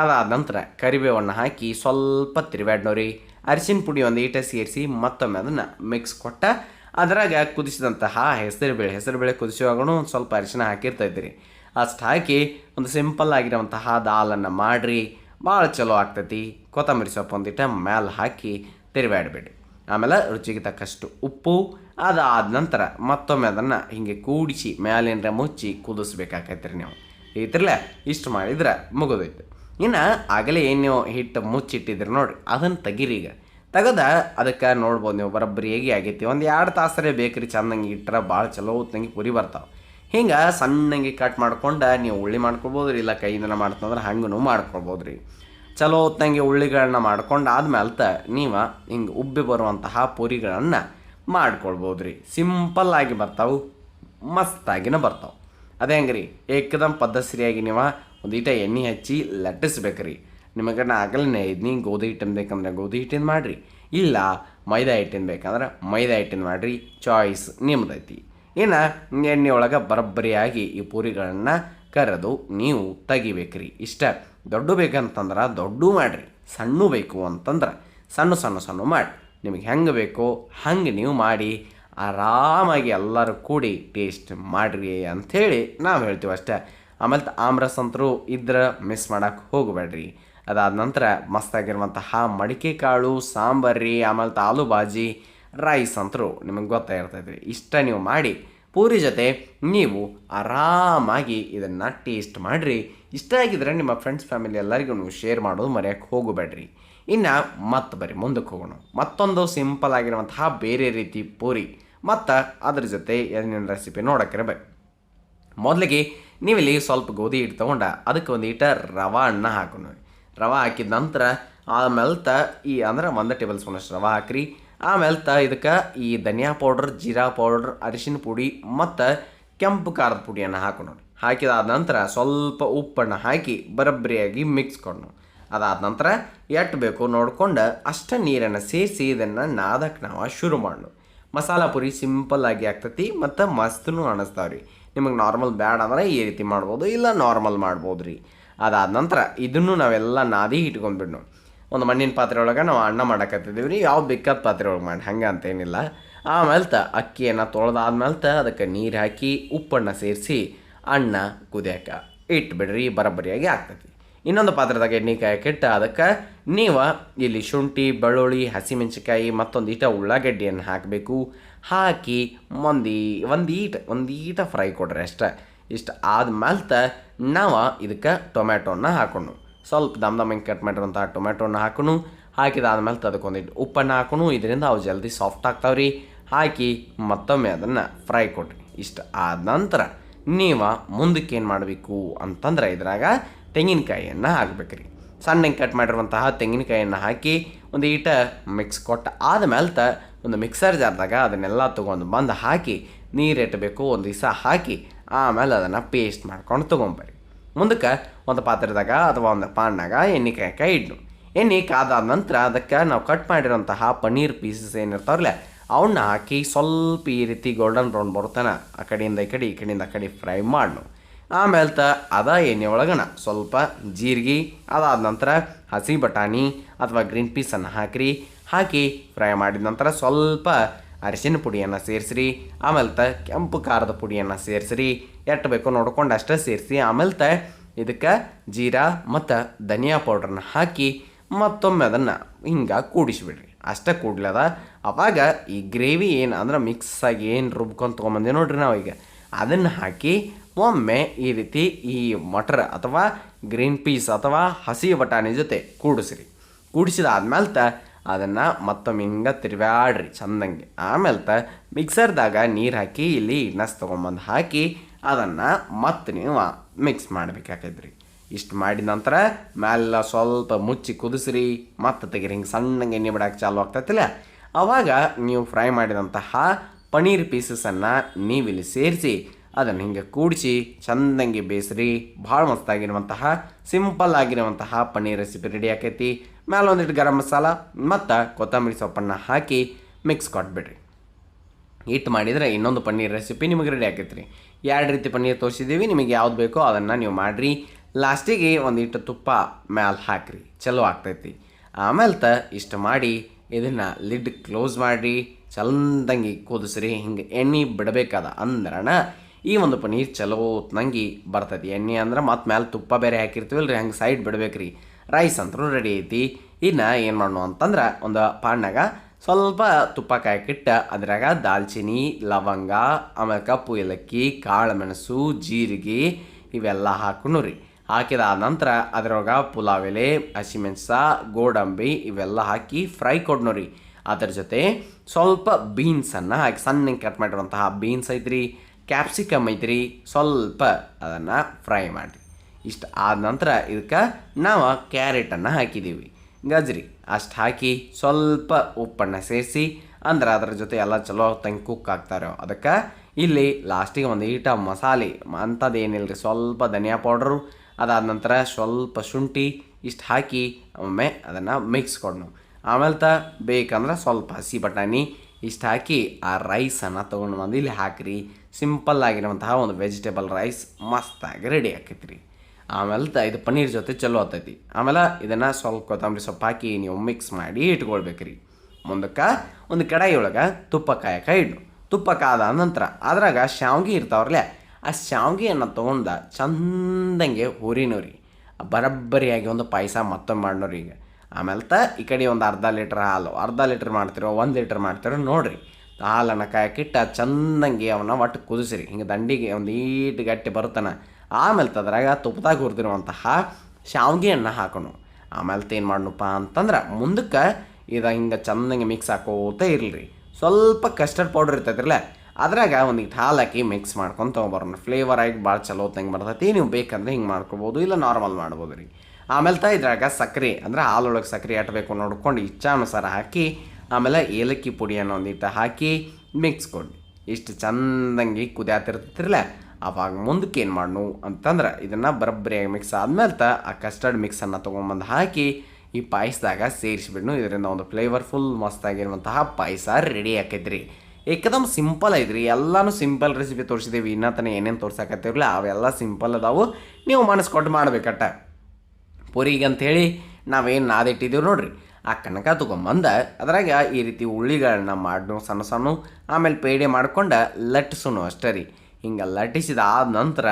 ಅದಾದ ನಂತರ ಕರಿಬೇವನ್ನು ಹಾಕಿ ಸ್ವಲ್ಪ ತಿರುವಾಡ್ನೋರಿ ಅರಿಶಿನ ಪುಡಿ ಒಂದು ಈಟ ಸೇರಿಸಿ ಮತ್ತೊಮ್ಮೆ ಅದನ್ನು ಮಿಕ್ಸ್ ಕೊಟ್ಟ ಅದ್ರಾಗ ಕುದಿಸಿದಂತಹ ಹೆಸರುಬೇಳೆ ಹೆಸರುಬೇಳೆ ಕುದಿಸುವಾಗೂ ಒಂದು ಸ್ವಲ್ಪ ಅರಿಶಿನ ಹಾಕಿರ್ತೈತಿ ಅಷ್ಟು ಹಾಕಿ ಒಂದು ಸಿಂಪಲ್ ಆಗಿರುವಂತಹ ದಾಲನ್ನು ಮಾಡಿರಿ. ಭಾಳ ಚಲೋ ಆಗ್ತೈತಿ. ಕೊತ್ತಂಬರಿ ಸೊಪ್ಪು ಒಂದಿಟ್ಟು ಮ್ಯಾಲೆ ಹಾಕಿ ತಿರುವಾಡ್ಬೇಡಿ ಆಮೇಲೆ ರುಚಿಗೆ ತಕ್ಕಷ್ಟು ಉಪ್ಪು, ಅದಾದ ನಂತರ ಮತ್ತೊಮ್ಮೆ ಅದನ್ನು ಹಿಂಗೆ ಕೂಡಿಸಿ ಮ್ಯಾಲಿಂದ ಮುಚ್ಚಿ ಕುದಿಸ್ಬೇಕಾಕೈತ್ರಿ ನೀವು. ಇದ್ರಲ್ಲ ಇಷ್ಟು ಮಾಡಿದ್ರೆ ಮುಗಿದೋಯ್ತು ಇನ್ನು ಆಗಲೇ ಏನು ಹಿಟ್ಟು ಮುಚ್ಚಿಟ್ಟಿದ್ರಿ ನೋಡಿ ಅದನ್ನು ತೆಗೀರಿ ಈಗ. ತೆಗೆದ ಅದಕ್ಕೆ ನೋಡ್ಬೋದು ನೀವು ಬರೋಬ್ಬರಿ ಹೇಗೆ ಆಗೈತಿ. ಒಂದು ಎರಡು ತಾಸರೇ ಬೇಕ್ರಿ. ಚಂದಂಗೆ ಇಟ್ಟರೆ ಭಾಳ ಚಲೋ ಹೊತ್ತಂಗೆ ಪುರಿ ಬರ್ತಾವೆ. ಹಿಂಗೆ ಸಣ್ಣಗೆ ಕಟ್ ಮಾಡ್ಕೊಂಡು ನೀವು ಉಳ್ಳಿ ಮಾಡ್ಕೊಬೋದು ರೀ ಇಲ್ಲ ಕೈಯಿಂದ ಮಾಡ್ತಂದ್ರೆ ಹಂಗೂ ಮಾಡ್ಕೊಬೋದು ರೀ ಚಲೋ ಹೊತ್ತಂಗೆ ಉಳ್ಳಿಗಳನ್ನ ಮಾಡ್ಕೊಂಡು ಆದ್ಮೇಲೆ ನೀವು ಹಿಂಗೆ ಉಬ್ಬಿ ಬರುವಂತಹ ಪುರಿಗಳನ್ನು ಮಾಡ್ಕೊಳ್ಬೋದು ರೀ ಸಿಂಪಲ್ಲಾಗಿ ಬರ್ತಾವೆ, ಮಸ್ತಾಗಿನ ಬರ್ತಾವೆ. ಅದೇ ಹೆಂಗೆ ರೀ ಏಕದಮ್ ಪದ್ಧತಿಯಾಗಿ ನೀವು ಒಂದು ಈಟ ಎಣ್ಣೆ ಹಚ್ಚಿ ಲಟ್ಟಿಸ್ಬೇಕು ರೀ ನಿಮಗೆ ಆಗಲೇ ಇದ್ನಿ, ಗೋಧಿ ಹಿಟ್ಟಿನ ಬೇಕಂದ್ರೆ ಗೋಧಿ ಹಿಟ್ಟಿನ ಮಾಡಿರಿ. ಇಲ್ಲ ಮೈದಾ ಹಿಟ್ಟಿನ ಬೇಕಂದ್ರೆ ಮೈದಾ ಹಿಟ್ಟಿನ ಮಾಡಿರಿ ಚಾಯ್ಸ್ ನಿಮ್ದೈತಿ. ಇನ್ನು ಎಣ್ಣೆ ಒಳಗೆ ಬರಬ್ಬರಿಯಾಗಿ ಈ ಪೂರಿಗಳನ್ನು ಕರೆದು ನೀವು ತೆಗಿಬೇಕ್ರಿ. ಇಷ್ಟ. ದೊಡ್ಡ ಬೇಕಂತಂದ್ರೆ ದೊಡ್ಡ ಮಾಡಿರಿ. ಸಣ್ಣ ಬೇಕು ಅಂತಂದ್ರೆ ಸಣ್ಣ ಸಣ್ಣ ಸಣ್ಣ ಮಾಡಿ. ನಿಮಗೆ ಹೆಂಗೆ ಬೇಕೋ ಹಂಗೆ ನೀವು ಮಾಡಿ. ಆರಾಮಾಗಿ ಎಲ್ಲರೂ ಕೂಡಿ ಟೇಸ್ಟ್ ಮಾಡಿರಿ ಅಂಥೇಳಿ ನಾವು ಹೇಳ್ತೀವಿ ಅಷ್ಟೇ. ಆಮೇಲೆ ಆಮ್ರಸ್ ಅಂತರೂ ಇದ್ರೆ ಮಿಸ್ ಮಾಡೋಕ್ಕೆ ಹೋಗಬೇಡ್ರಿ ಅದಾದ ನಂತರ ಮಸ್ತಾಗಿರುವಂತಹ ಮಡಿಕೆ ಕಾಳು, ಸಾಂಬಾರ್ರಿ, ಆಮೇಲೆ ಆಲೂ ಬಾಜಿ ರೈಸ್ ಅಂತರೂ ನಿಮಗೆ ಗೊತ್ತಾಗಿರ್ತೈತೆ ರೀ ಇಷ್ಟ ನೀವು ಮಾಡಿ, ಪೂರಿ ಜೊತೆ ನೀವು ಆರಾಮಾಗಿ ಇದನ್ನು ಟೇಸ್ಟ್ ಮಾಡಿರಿ. ಇಷ್ಟ ಆಗಿದ್ರೆ ನಿಮ್ಮ ಫ್ರೆಂಡ್ಸ್ ಫ್ಯಾಮಿಲಿ ಎಲ್ಲರಿಗೂ ನೀವು ಶೇರ್ ಮಾಡೋದು ಮರೆಯೋಕ್ಕೆ ಹೋಗಬೇಡ್ರಿ. ಇನ್ನು ಮತ್ತೆ ಬರಿ ಮುಂದಕ್ಕೆ ಹೋಗೋಣ. ಮತ್ತೊಂದು ಸಿಂಪಲ್ ಆಗಿರುವಂತಹ ಬೇರೆ ರೀತಿ ಪೂರಿ. ಮತ್ತು ಅದ್ರ ಜೊತೆ ಏನೇನು ರೆಸಿಪಿ ನೋಡೋಕ್ಕೆ ಬರ್ರಿ ಮೊದಲಿಗೆ ನೀವಿಲ್ಲಿ ಸ್ವಲ್ಪ ಗೋಧಿ ಹಿಟ್ಟು ತೊಗೊಂಡ ಅದಕ್ಕೆ ಒಂದು ಹಿಟ್ಟ ರವೆ ಅನ್ನ ಹಾಕೋಣ. ರವೆ ಹಾಕಿದ ನಂತರ ಆಮೇಲೆ ಈ ಅಂದ್ರೆ ಒಂದು ಟೇಬಲ್ ಸ್ಪೂನಷ್ಟು ರವೆ ಹಾಕ್ರಿ. ಆಮೇಲೆ ತ ಇದಕ್ಕೆ ಈ ಧನಿಯಾ ಪೌಡ್ರ್ ಜೀರಾ ಪೌಡ್ರ್ ಅರಿಶಿನ ಪುಡಿ ಮತ್ತು ಕೆಂಪು ಖಾರದ ಪುಡಿಯನ್ನು ಹಾಕೋಣ ಹಾಕಿದಾದ ನಂತರ ಸ್ವಲ್ಪ ಉಪ್ಪನ್ನು ಹಾಕಿ ಬರಬ್ಬರಿಯಾಗಿ ಮಿಕ್ಸ್ ಕೊಡೋಣ ಅದಾದ ನಂತರ ಎಷ್ಟು ಬೇಕು ನೋಡ್ಕೊಂಡು ಅಷ್ಟು ನೀರನ್ನು ಸೇರಿಸಿ ಇದನ್ನು ನಾದಕ್ಕೆ ನಾವು ಶುರು ಮಾಡೋಣ ಮಸಾಲ ಪುರಿ ಸಿಂಪಲ್ ಆಗಿ ಆಗ್ತೈತಿ ಮತ್ತು ಮಸ್ತೂ ಅನ್ನಿಸ್ತಾವೆ ರೀ. ನಿಮಗೆ ನಾರ್ಮಲ್ ಬ್ಯಾಡ್ ಅಂದ್ರೆ ಈ ರೀತಿ ಮಾಡ್ಬೋದು ಇಲ್ಲ ನಾರ್ಮಲ್ ಮಾಡ್ಬೋದು ರೀ ಅದಾದ ನಂತರ ಇದನ್ನು ನಾವೆಲ್ಲ ನಾದಿ ಇಟ್ಕೊಂಡ್ಬಿಡ್ನು ಒಂದು ಮಣ್ಣಿನ ಪಾತ್ರೆ ಒಳಗೆ ನಾವು ಅನ್ನ ಮಾಡಕತ್ತಿದ್ದೀವಿ ರೀ, ಯಾವ ಬಿಕ್ಕದ ಪಾತ್ರೆ ಒಳಗೆ ಮಾಡಿ, ಹಂಗೆ ಅಂತೇನಿಲ್ಲ ಆಮೇಲೆ ತ ಅಕ್ಕಿಯನ್ನು ತೊಳೆದಾದ್ಮೇಲೆ ತ ಅದಕ್ಕೆ ನೀರು ಹಾಕಿ, ಉಪ್ಪನ್ನು ಸೇರಿಸಿ, ಅನ್ನ ಕುದಿಯಕ್ಕೆ ಇಟ್ಬಿಡ್ರಿ ಬರಬರಿಯಾಗಿ ಆಗ್ತೈತಿ. ಇನ್ನೊಂದು ಪಾತ್ರದಾಗ ಎಣ್ಣೆಕಾಯಿ ಕಾಯಕ್ಕಿಟ್ಟು ಅದಕ್ಕೆ ನೀವು ಇಲ್ಲಿ ಶುಂಠಿ, ಬೆಳ್ಳುಳ್ಳಿ ಹಸಿಮೆಣಸಿಕಾಯಿ ಮತ್ತೊಂದು ಈಟ ಉಳ್ಳಾಗಡ್ಡಿಯನ್ನು ಹಾಕಬೇಕು. ಹಾಕಿ ಒಂದು ಒಂದು ಈಟ ಫ್ರೈ ಕೊಡ್ರಿ ಅಷ್ಟೆ. ಇಷ್ಟು ತ ನಾವು ಇದಕ್ಕೆ ಟೊಮ್ಯಾಟೋನ ಹಾಕೊಂಡು ಸ್ವಲ್ಪ ದಮ್ ದಮ್ ಹಿಂಗೆ ಕಟ್ ಮಾಡಿರುವಂಥ ಟೊಮ್ಯಾಟೋನ ಹಾಕೋಣ ಹಾಕಿದಾದ್ಮೇಲೆ ತದಕೊಂದಿಟ್ಟು ಉಪ್ಪನ್ನು ಹಾಕೋನು, ಇದರಿಂದ ಅವು ಜಲ್ದಿ ಸಾಫ್ಟ್ ಆಗ್ತಾವ್ರಿ. ಹಾಕಿ ಮತ್ತೊಮ್ಮೆ ಅದನ್ನು ಫ್ರೈ ಕೊಡ್ರಿ ಇಷ್ಟು ಆದ ನಂತರ ನೀವು ಮುಂದಕ್ಕೆ ಏನು ಮಾಡಬೇಕು ಅಂತಂದ್ರೆ ಇದ್ರಾಗ ತೆಂಗಿನಕಾಯಿಯನ್ನು ಹಾಕ್ಬೇಕ್ರಿ. ಸಣ್ಣ ಕಟ್ ಮಾಡಿರುವಂತಹ ತೆಂಗಿನಕಾಯಿಯನ್ನು ಹಾಕಿ ಒಂದು ಈಟ ಮಿಕ್ಸ್ ಕೊಟ್ಟು ಆದಮೇಲೆ ತ ಒಂದು ಮಿಕ್ಸರ್ ಜಾರ್ದಾಗ ಅದನ್ನೆಲ್ಲ ತೊಗೊಂಡು ಬಂದು ಹಾಕಿ ನೀರು ಇಟ್ಟಬೇಕು ಒಂದು ದಿವಸ ಹಾಕಿ ಆಮೇಲೆ ಅದನ್ನು ಪೇಸ್ಟ್ ಮಾಡ್ಕೊಂಡು ತೊಗೊಂಬರ್ರಿ. ಮುಂದಕ್ಕೆ ಒಂದು ಪಾತ್ರದಾಗ ಅಥವಾ ಒಂದು ಪಾನ್ನಾಗ ಎಣ್ಣೆ ಕಾಯಕ ಇಡ್ನು ಎಣ್ಣೆ ಕಾದಾದ ನಂತರ ಅದಕ್ಕೆ ನಾವು ಕಟ್ ಮಾಡಿರೋಂತಹ ಪನ್ನೀರ್ ಪೀಸಸ್ ಏನಿರ್ತಾವಲ್ಲ ಅವನ್ನ ಹಾಕಿ ಸ್ವಲ್ಪ ಈ ರೀತಿ ಗೋಲ್ಡನ್ ಬ್ರೌನ್ ಬರ್ತಾನೆ ಆ ಕಡೆಯಿಂದ ಈ ಕಡೆ, ಈ ಕಡೆಯಿಂದ ಆ ಕಡೆ ಫ್ರೈ ಮಾಡ್ನು. ಆಮೇಲೆ ತ ಅದ ಎಣ್ಣೆ ಒಳಗಣ ಸ್ವಲ್ಪ ಜೀರಿಗೆ, ಅದಾದ ನಂತರ ಹಸಿ ಬಟಾಣಿ ಅಥವಾ ಗ್ರೀನ್ ಪೀಸನ್ನು ಹಾಕಿರಿ. ಹಾಕಿ ಫ್ರೈ ಮಾಡಿದ ನಂತರ ಸ್ವಲ್ಪ ಅರಿಶಿನ ಪುಡಿಯನ್ನು ಸೇರಿಸ್ರಿ ಆಮೇಲೆ ತ ಕೆಂಪು ಖಾರದ ಪುಡಿಯನ್ನು ಸೇರಿಸ್ರಿ. ಎಷ್ಟು ಬೇಕೋ ನೋಡ್ಕೊಂಡು ಅಷ್ಟೇ ಸೇರಿಸಿ ಆಮೇಲೆ ತ ಇದಕ್ಕೆ ಜೀರಾ ಮತ್ತು ಧನಿಯಾ ಪೌಡ್ರನ್ನ ಹಾಕಿ ಮತ್ತೊಮ್ಮೆ ಅದನ್ನು ಹಿಂಗೆ ಕೂಡಿಸಿಬಿಡ್ರಿ. ಅಷ್ಟೇ ಕೂಡ್ಲದ. ಅವಾಗ ಈ ಗ್ರೇವಿ ಏನು ಅಂದ್ರೆ ಮಿಕ್ಸ್ ಆಗಿ ಏನು ರುಬ್ಕೊಂಡು ತೊಗೊಂಬಂದೆ ನೋಡ್ರಿ ನಾವು ಈಗ. ಅದನ್ನು ಹಾಕಿ ಒಮ್ಮೆ ಈ ರೀತಿ ಈ ಮಟರ್ ಅಥವಾ ಗ್ರೀನ್ ಪೀಸ್ ಅಥವಾ ಹಸಿ ಬಟಾಣಿ ಜೊತೆ ಕೂಡಿಸ್ರಿ. ಕೂಡಿಸಿದಾದ್ಮೇಲೆ ತ ಅದನ್ನು ಮತ್ತೊಮ್ಮೆ ಹಿಂಗೆ ತಿರುವಾಡ್ರಿ ಚಂದಂಗೆ. ಆಮೇಲೆ ತ ಮಿಕ್ಸರ್ದಾಗ ನೀರು ಹಾಕಿ ಇಲ್ಲಿ ಇಡ್ನಸ್ ತೊಗೊಂಬಂದು ಹಾಕಿ ಅದನ್ನು ಮತ್ತೆ ನೀವು ಮಿಕ್ಸ್ ಮಾಡ್ಬೇಕಾಕೈತ್ರಿ ಇಷ್ಟು ಮಾಡಿದ ನಂತರ ಮ್ಯಾಲೆಲ್ಲ ಸ್ವಲ್ಪ ಮುಚ್ಚಿ ಕುದಿಸ್ರಿ, ಮತ್ತೆ ತೆಗೀರಿ. ಹಿಂಗೆ ಸಣ್ಣಗೆ ಎಣ್ಣೆ ಬಿಡಕ್ಕೆ ಚಾಲು ಆಗ್ತೈತಿಲ್ಲ? ಆವಾಗ ನೀವು ಫ್ರೈ ಮಾಡಿದಂತಹ ಪನೀರ್ ಪೀಸಸನ್ನು ನೀವಿಲ್ಲಿ ಸೇರಿಸಿ, ಅದನ್ನು ಹಿಂಗೆ ಕೂಡಿಸಿ, ಚಂದಂಗೆ ಬೇಯಿಸ್ರಿ. ಭಾಳ ಮಸ್ತಾಗಿರುವಂತಹ, ಸಿಂಪಲ್ ಆಗಿರುವಂತಹ ಪನ್ನೀರ್ ರೆಸಿಪಿ ರೆಡಿ ಆಕೈತಿ. ಮೇಲೆ ಒಂದಿಟ್ಟು ಗರಂ ಮಸಾಲ, ಮತ್ತು ಕೊತ್ತಂಬರಿ ಸೊಪ್ಪನ್ನು ಹಾಕಿ ಮಿಕ್ಸ್ ಕೊಟ್ಬಿಡ್ರಿ. ಹಿಟ್ಟು ಮಾಡಿದರೆ ಇನ್ನೊಂದು ಪನ್ನೀರ್ ರೆಸಿಪಿ ನಿಮಗೆ ರೆಡಿ ಆಕೈತೆ ರೀ ಎರಡು ರೀತಿ ಪನ್ನೀರ್ ತೋರಿಸಿದ್ದೀವಿ. ನಿಮಗೆ ಯಾವ್ದು ಬೇಕೋ ಅದನ್ನು ನೀವು ಮಾಡಿರಿ. ಲಾಸ್ಟಿಗೆ ಒಂದಿಟ್ಟು ತುಪ್ಪ ಮ್ಯಾಲೆ ಹಾಕ್ರಿ. ಚಲೋ ಆಗ್ತೈತಿ. ಆಮೇಲೆ ತ ಇಷ್ಟು ಮಾಡಿ ಇದನ್ನು ಲಿಡ್ ಕ್ಲೋಸ್ ಮಾಡಿರಿ. ಚಂದಂಗಿ ಕುದಿಸ್ರಿ. ಹಿಂಗೆ ಎಣ್ಣೆ ಬಿಡಬೇಕಾದ ಅಂದ್ರಣ ಈ ಒಂದು ಪನ್ನೀರ್ ಚಲೋ ನಂಗೆ ಬರ್ತೈತಿ. ಎಣ್ಣೆ ಅಂದ್ರೆ ಮತ್ತೆ ಮ್ಯಾಲೆ ತುಪ್ಪ ಬೇರೆ ಹಾಕಿರ್ತೀವಿ ರೀ ಹಂಗೆ ಸೈಡ್ ಬಿಡ್ಬೇಕ್ರಿ. ರೈಸ್ ಅಂತೂ ರೆಡಿ ಐತಿ. ಇನ್ನು ಏನು ಮಾಡೋಣ ಅಂತಂದ್ರೆ ಒಂದು ಪಾಣ್ಣಾಗ ಸ್ವಲ್ಪ ತುಪ್ಪ ಕಾಯಕ್ಕಿಟ್ಟು ಅದ್ರಾಗ ದಾಲ್ಚಿನ್ನಿ ಲವಂಗ ಆಮೇಲೆ ಕಪ್ಪು ಏಲಕ್ಕಿ ಕಾಳು ಮೆಣಸು ಜೀರಿಗೆ ಇವೆಲ್ಲ ಹಾಕೊಂಡು ರೀ. ಹಾಕಿದಾದ ನಂತರ ಅದ್ರೊಳಗೆ ಪುಲಾವ್ ಎಲೆ, ಹಸಿಮೆಣಸ, ಗೋಡಂಬಿ ಇವೆಲ್ಲ ಹಾಕಿ ಫ್ರೈ ಕೊಡ್ನು ರೀ. ಅದ್ರ ಜೊತೆ ಸ್ವಲ್ಪ ಬೀನ್ಸನ್ನು ಹಾಕಿ, ಸಣ್ಣಗೆ ಕಟ್ ಮಾಡಿರುವಂತಹ ಬೀನ್ಸ್ ಐತ್ರಿ, ಕ್ಯಾಪ್ಸಿಕಮ್ ಐತ್ರಿ, ಸ್ವಲ್ಪ ಅದನ್ನು ಫ್ರೈ ಮಾಡಿರಿ. ಇಷ್ಟು ಆದ ನಂತರ ಇದಕ್ಕೆ ನಾವು ಕ್ಯಾರೆಟನ್ನು ಹಾಕಿದ್ದೀವಿ ಗಜ್ರಿ, ಅಷ್ಟು ಹಾಕಿ ಸ್ವಲ್ಪ ಉಪ್ಪನ್ನು ಸೇರಿಸಿ, ಅಂದ್ರೆ ಅದ್ರ ಜೊತೆ ಎಲ್ಲ ಚಲೋ ತಂಗೆ ಕುಕ್ ಹಾಕ್ತಾರೆ ಅದಕ್ಕೆ ಇಲ್ಲಿ ಲಾಸ್ಟಿಗೆ ಒಂದು ಈಟ ಮಸಾಲೆ ಅಂಥದ್ದೇನಿಲ್ಲ ರೀ ಸ್ವಲ್ಪ ಧನಿಯಾ ಪೌಡ್ರು ಅದಾದ ನಂತರ ಸ್ವಲ್ಪ ಶುಂಠಿ, ಇಷ್ಟು ಹಾಕಿ ಒಮ್ಮೆ ಅದನ್ನು ಮಿಕ್ಸ್ ಕೊಡೋಣ ಆಮೇಲೆ ತ ಬೇಕಂದ್ರೆ ಸ್ವಲ್ಪ ಹಸಿ ಬಟಾಣಿ, ಇಷ್ಟು ಹಾಕಿ ಆ ರೈಸನ್ನು ತೊಗೊಂಡು ಬಂದು ಇಲ್ಲಿ ಹಾಕಿರಿ. ಸಿಂಪಲ್ ಆಗಿರುವಂತಹ ಒಂದು ವೆಜಿಟೇಬಲ್ ರೈಸ್ ಮಸ್ತಾಗಿ ರೆಡಿ ಆಕೈತಿ ರೀ ಆಮೇಲೆ ಇದು ಪನ್ನೀರ್ ಜೊತೆ ಚಲೋ ಆತೈತಿ. ಆಮೇಲೆ ಇದನ್ನು ಸ್ವಲ್ಪ ಕೊತ್ತಂಬರಿ ಸೊಪ್ಪು ಹಾಕಿ ನೀವು ಮಿಕ್ಸ್ ಮಾಡಿ ಇಟ್ಕೊಳ್ಬೇಕ್ರಿ. ಮುಂದಕ್ಕೆ ಒಂದು ಕಡಾಯಿ ಒಳಗೆ ತುಪ್ಪ ಕಾಯಕ ಇಡು ತುಪ್ಪ ಕಾದ ನಂತರ ಅದ್ರಾಗ ಶಾವ್ಗಿ ಇರ್ತಾವ್ರಲ್ಲೇ ಆ ಶಾವ್ಗಿಯನ್ನು ತೊಗೊಂಡ ಚಂದಂಗೆ ಹುರಿನೋರಿ ಬರಬ್ಬರಿಯಾಗಿ ಒಂದು ಪಾಯಸ ಮತ್ತೊಮ್ಮೆ ಮಾಡ್ನೋರಿ ಈಗ. ಆಮೇಲೆ ತ ಈ ಕಡೆ ಒಂದು ಅರ್ಧ ಲೀಟ್ರ್ ಹಾಲು, ಅರ್ಧ ಲೀಟ್ರ್ ಮಾಡ್ತಿರೋ, ಒಂದು ಲೀಟ್ರ್ ಮಾಡ್ತಿರೋ ನೋಡಿರಿ. ಹಾಲನ್ನು ಕಾಯಕ್ಕಿಟ್ಟು ಚಂದಂಗೆ ಅವನ್ನ ಒಟ್ಟು ಕುದಿಸಿರಿ. ಹಿಂಗೆ ದಂಡಿಗೆ ಒಂದು ಈಟ್ ಗಟ್ಟಿ ಬರುತ್ತಾನ ಆಮೇಲೆ ತದ್ರಾಗ ತುಪ್ಪದಾಗ ಹುರಿದಿರುವಂತಹ ಶಾವಿಗೆ ಹಣ್ಣು ಹಾಕೋಣ. ಆಮೇಲೆ ಏನು ಮಾಡೋಣಪ್ಪ ಅಂತಂದ್ರೆ ಮುಂದಕ್ಕೆ ಇದು ಹಿಂಗೆ ಚಂದಂಗೆ ಮಿಕ್ಸ್ ಹಾಕೋತ ಇರಲಿ. ಸ್ವಲ್ಪ ಕಸ್ಟರ್ಡ್ ಪೌಡರ್ ಇರ್ತೈತಿರಲ್ಲ, ಅದ್ರಾಗ ಒಂದಿಟ್ಟು ಹಾಲು ಹಾಕಿ ಮಿಕ್ಸ್ ಮಾಡ್ಕೊಂಡು ತೊಗೊಬರೋಣ. ಫ್ಲೇವರ್ ಆಗಿ ಭಾಳ ಚಲೋ ತಂಗೆ ಬರ್ತೈತಿ, ನೀವು ಬೇಕಂದ್ರೆ ಹಿಂಗೆ ಮಾಡ್ಕೊಬೋದು, ಇಲ್ಲ ನಾರ್ಮಲ್ ಮಾಡ್ಬೋದು ರೀ. ಆಮೇಲೆ ತ ಇದ್ರಾಗ ಸಕ್ಕರೆ ಅಂದ್ರೆ ಹಾಲೊಳಗೆ ಸಕ್ಕರೆ ಹಾಕಬೇಕು ನೋಡ್ಕೊಂಡು ಇಚ್ಛಾನುಸಾರ ಹಾಕಿ, ಆಮೇಲೆ ಏಲಕ್ಕಿ ಪುಡಿಯನ್ನು ಒಂದಿಟ್ಟು ಹಾಕಿ ಮಿಕ್ಸ್ ಕೊಡಿ ಇಷ್ಟು ಚಂದಂಗೆ ಕುದಿಯಾತಿರ್ತೈತಿರಲ್ಲ ಅವಾಗ ಮುಂದಕ್ಕೆ ಏನು ಮಾಡ್ನು ಅಂತಂದ್ರೆ ಇದನ್ನು ಬರಬ್ಬರಿಯಾಗಿ ಮಿಕ್ಸ್ ಆದ್ಮೇಲೆ ತ ಆ ಕಸ್ಟರ್ಡ್ ಮಿಕ್ಸನ್ನು ತೊಗೊಂಬಂದು ಹಾಕಿ ಈ ಪಾಯಸದಾಗ ಸೇರಿಸ್ಬಿಡ್ನು. ಇದರಿಂದ ಒಂದು ಫ್ಲೇವರ್ಫುಲ್ ಮಸ್ತಾಗಿರುವಂತಹ ಪಾಯಸ ರೆಡಿ ಆಕೈತ್ರಿ. ಏಕದಮ್ ಸಿಂಪಲ್ ಐತ್ರಿ. ಎಲ್ಲಾನು ಸಿಂಪಲ್ ರೆಸಿಪಿ ತೋರಿಸಿದ್ದೀವಿ ಇನ್ನ ತನಕ ಏನೇನು ತೋರ್ಸಕತ್ತೀರಲ್ಲ ಅವೆಲ್ಲ ಸಿಂಪಲ್ ಅದಾವು. ನೀವು ಮನಸ್ಸು ಕೊಟ್ಟು ಮಾಡ್ಬೇಕಟ್ಟ ಹೇಳಿ ನಾವೇನು ನಾದಿಟ್ಟಿದ್ದೀವಿ ನೋಡ್ರಿ. ಆ ಕನಕ ತೊಗೊಂಬಂದ ಅದ್ರಾಗ ಈ ರೀತಿ ಉಳ್ಳಿಗಳನ್ನ ಮಾಡ್ನು, ಸಣ್ಣ ಸಣ್ಣ. ಆಮೇಲೆ ಪೇಡೆ ಮಾಡ್ಕೊಂಡು ಲಟ್ಸುನು ಅಷ್ಟೇ ರೀ. ಹಿಂಗೆ ಲಟ್ಟಿಸಿದ ಆದ ನಂತರ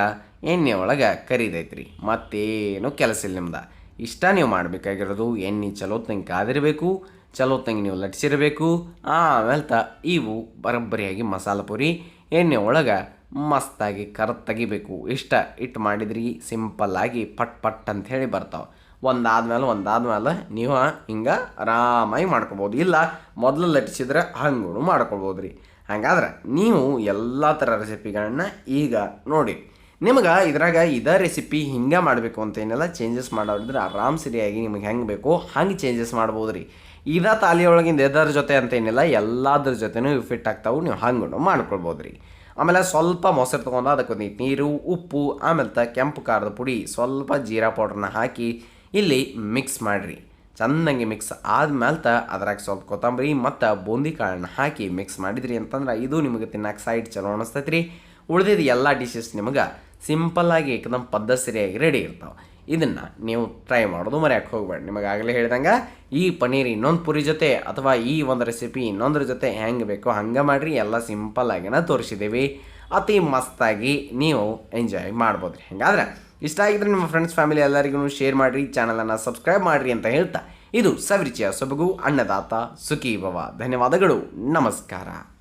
ಎಣ್ಣೆ ಒಳಗೆ ಕರಿದೈತ್ರಿ. ಮತ್ತೇನು ಕೆಲಸ ಇಲ್ಲ ನಿಮ್ದು. ಇಷ್ಟ ನೀವು ಮಾಡಬೇಕಾಗಿರೋದು ಎಣ್ಣೆ ಚಲೋ ಕಾದಿರಬೇಕು, ಚಲೋ ನೀವು ಲಟ್ಟಿಸಿರಬೇಕು ಆಮೇಲೆ ತ ಇವು ಬರೋಬ್ಬರಿಯಾಗಿ ಮಸಾಲೆ ಪುರಿ, ಎಣ್ಣೆ ಒಳಗೆ ಮಸ್ತಾಗಿ ಕರ್ ತೆಗಿಬೇಕು. ಇಷ್ಟ ಇಟ್ಟು ಮಾಡಿದ್ರಿ ಸಿಂಪಲ್ಲಾಗಿ ಪಟ್ ಪಟ್ ಅಂತ ಹೇಳಿ ಬರ್ತಾವೆ. ಒಂದಾದ್ಮೇಲೆ ಒಂದಾದ್ಮೇಲೆ ನೀವು ಹಿಂಗೆ ಆರಾಮಾಗಿ ಮಾಡ್ಕೊಬೋದು. ಇಲ್ಲ ಮೊದಲು ಲಟ್ಟಿಸಿದ್ರೆ ಹಂಗೂ ಮಾಡ್ಕೊಬೋದು ರೀ ಹಂಗಾದ್ರೆ ನೀವು ಎಲ್ಲ ಥರ ರೆಸಿಪಿಗಳನ್ನ ಈಗ ನೋಡಿ. ನಿಮಗೆ ಇದ್ರಾಗ ಇದೇ ರೆಸಿಪಿ ಹಿಂಗೆ ಮಾಡಬೇಕು ಅಂತ ಏನೆಲ್ಲ ಚೇಂಜಸ್ ಮಾಡೋರಿದ್ರೆ ಆರಾಮ್ ಸರಿಯಾಗಿ ನಿಮಗೆ ಹೆಂಗೆ ಬೇಕೋ ಹಂಗೆ ಚೇಂಜಸ್ ಮಾಡ್ಬೋದು ರೀ ಇದ ತಾಲಿಯೊಳಗಿಂದ ಎದರ ಜೊತೆ ಅಂತ ಏನಿಲ್ಲ, ಎಲ್ಲದ್ರ ಜೊತೆನೂ ಫಿಟ್ ಆಗ್ತಾವೆ, ನೀವು ಹಂಗೂ ಮಾಡ್ಕೊಳ್ಬೋದು ರೀ ಆಮೇಲೆ ಸ್ವಲ್ಪ ಮೊಸರು ತೊಗೊಂಡು ಅದಕ್ಕೆ ಒಂದಿಟ್ಟು ನೀರು, ಉಪ್ಪು, ಆಮೇಲೆ ತ ಕೆಂಪು ಖಾರದ ಪುಡಿ, ಸ್ವಲ್ಪ ಜೀರಾ ಪೌಡ್ರನ್ನ ಹಾಕಿ ಇಲ್ಲಿ ಮಿಕ್ಸ್ ಮಾಡಿರಿ. ಚೆನ್ನಾಗಿ ಮಿಕ್ಸ್ ಆದ್ಮೇಲೆ ತ ಅದ್ರಾಗ ಸ್ವಲ್ಪ ಕೊತ್ತಂಬರಿ ಮತ್ತು ಬೂಂದಿ ಕಾಳನ್ನು ಹಾಕಿ ಮಿಕ್ಸ್ ಮಾಡಿದ್ರಿ ಅಂತಂದ್ರೆ ಇದು ನಿಮಗೆ ತಿನ್ನಕ್ಕೆ ಸೈಡ್ ಚಲೋ ಅನಿಸ್ತೈತೆ ರೀ ಉಳಿದಿದ್ದು ಎಲ್ಲ ಡಿಶಸ್ ನಿಮಗೆ ಸಿಂಪಲ್ಲಾಗಿ ಏಕದಮ್ ಪದ್ಧಸರಿಯಾಗಿ ರೆಡಿ ಇರ್ತಾವೆ. ಇದನ್ನು ನೀವು ಟ್ರೈ ಮಾಡೋದು ಮರ್ಯಾಕೆ ಹೋಗ್ಬೇಡಿ. ನಿಮಗೆ ಆಗಲೇ ಹೇಳ್ದಂಗೆ ಈ ಪನ್ನೀರ್ ಇನ್ನೊಂದು ಪುರಿ ಜೊತೆ ಅಥವಾ ಈ ಒಂದು ರೆಸಿಪಿ ಇನ್ನೊಂದ್ರ ಜೊತೆ ಹೆಂಗೆ ಬೇಕೋ ಹಂಗೆ ಮಾಡಿರಿ, ಎಲ್ಲ ಸಿಂಪಲ್ಲಾಗಿನ ತೋರಿಸಿದ್ದೀವಿ ಅತಿ ಮಸ್ತಾಗಿ ನೀವು ಎಂಜಾಯ್ ಮಾಡ್ಬೋದು ರೀ ಹಂಗಾದ್ರೆ ಇಷ್ಟ ಆಗಿದ್ರೆ ನಿಮ್ಮ ಫ್ರೆಂಡ್ಸ್ ಫ್ಯಾಮಿಲಿ ಎಲ್ಲರಿಗೂ ಶೇರ್ ಮಾಡಿರಿ ಚಾನಲನ್ನು ಸಬ್ಸ್ಕ್ರೈಬ್ ಮಾಡಿರಿ ಅಂತ ಹೇಳ್ತಾ, ಇದು ಸವಿರಿಚಿಯ ಸೊಬಗು ಅನ್ನದಾತ ಸುಖೀಭವ. ಧನ್ಯವಾದಗಳು. ನಮಸ್ಕಾರ.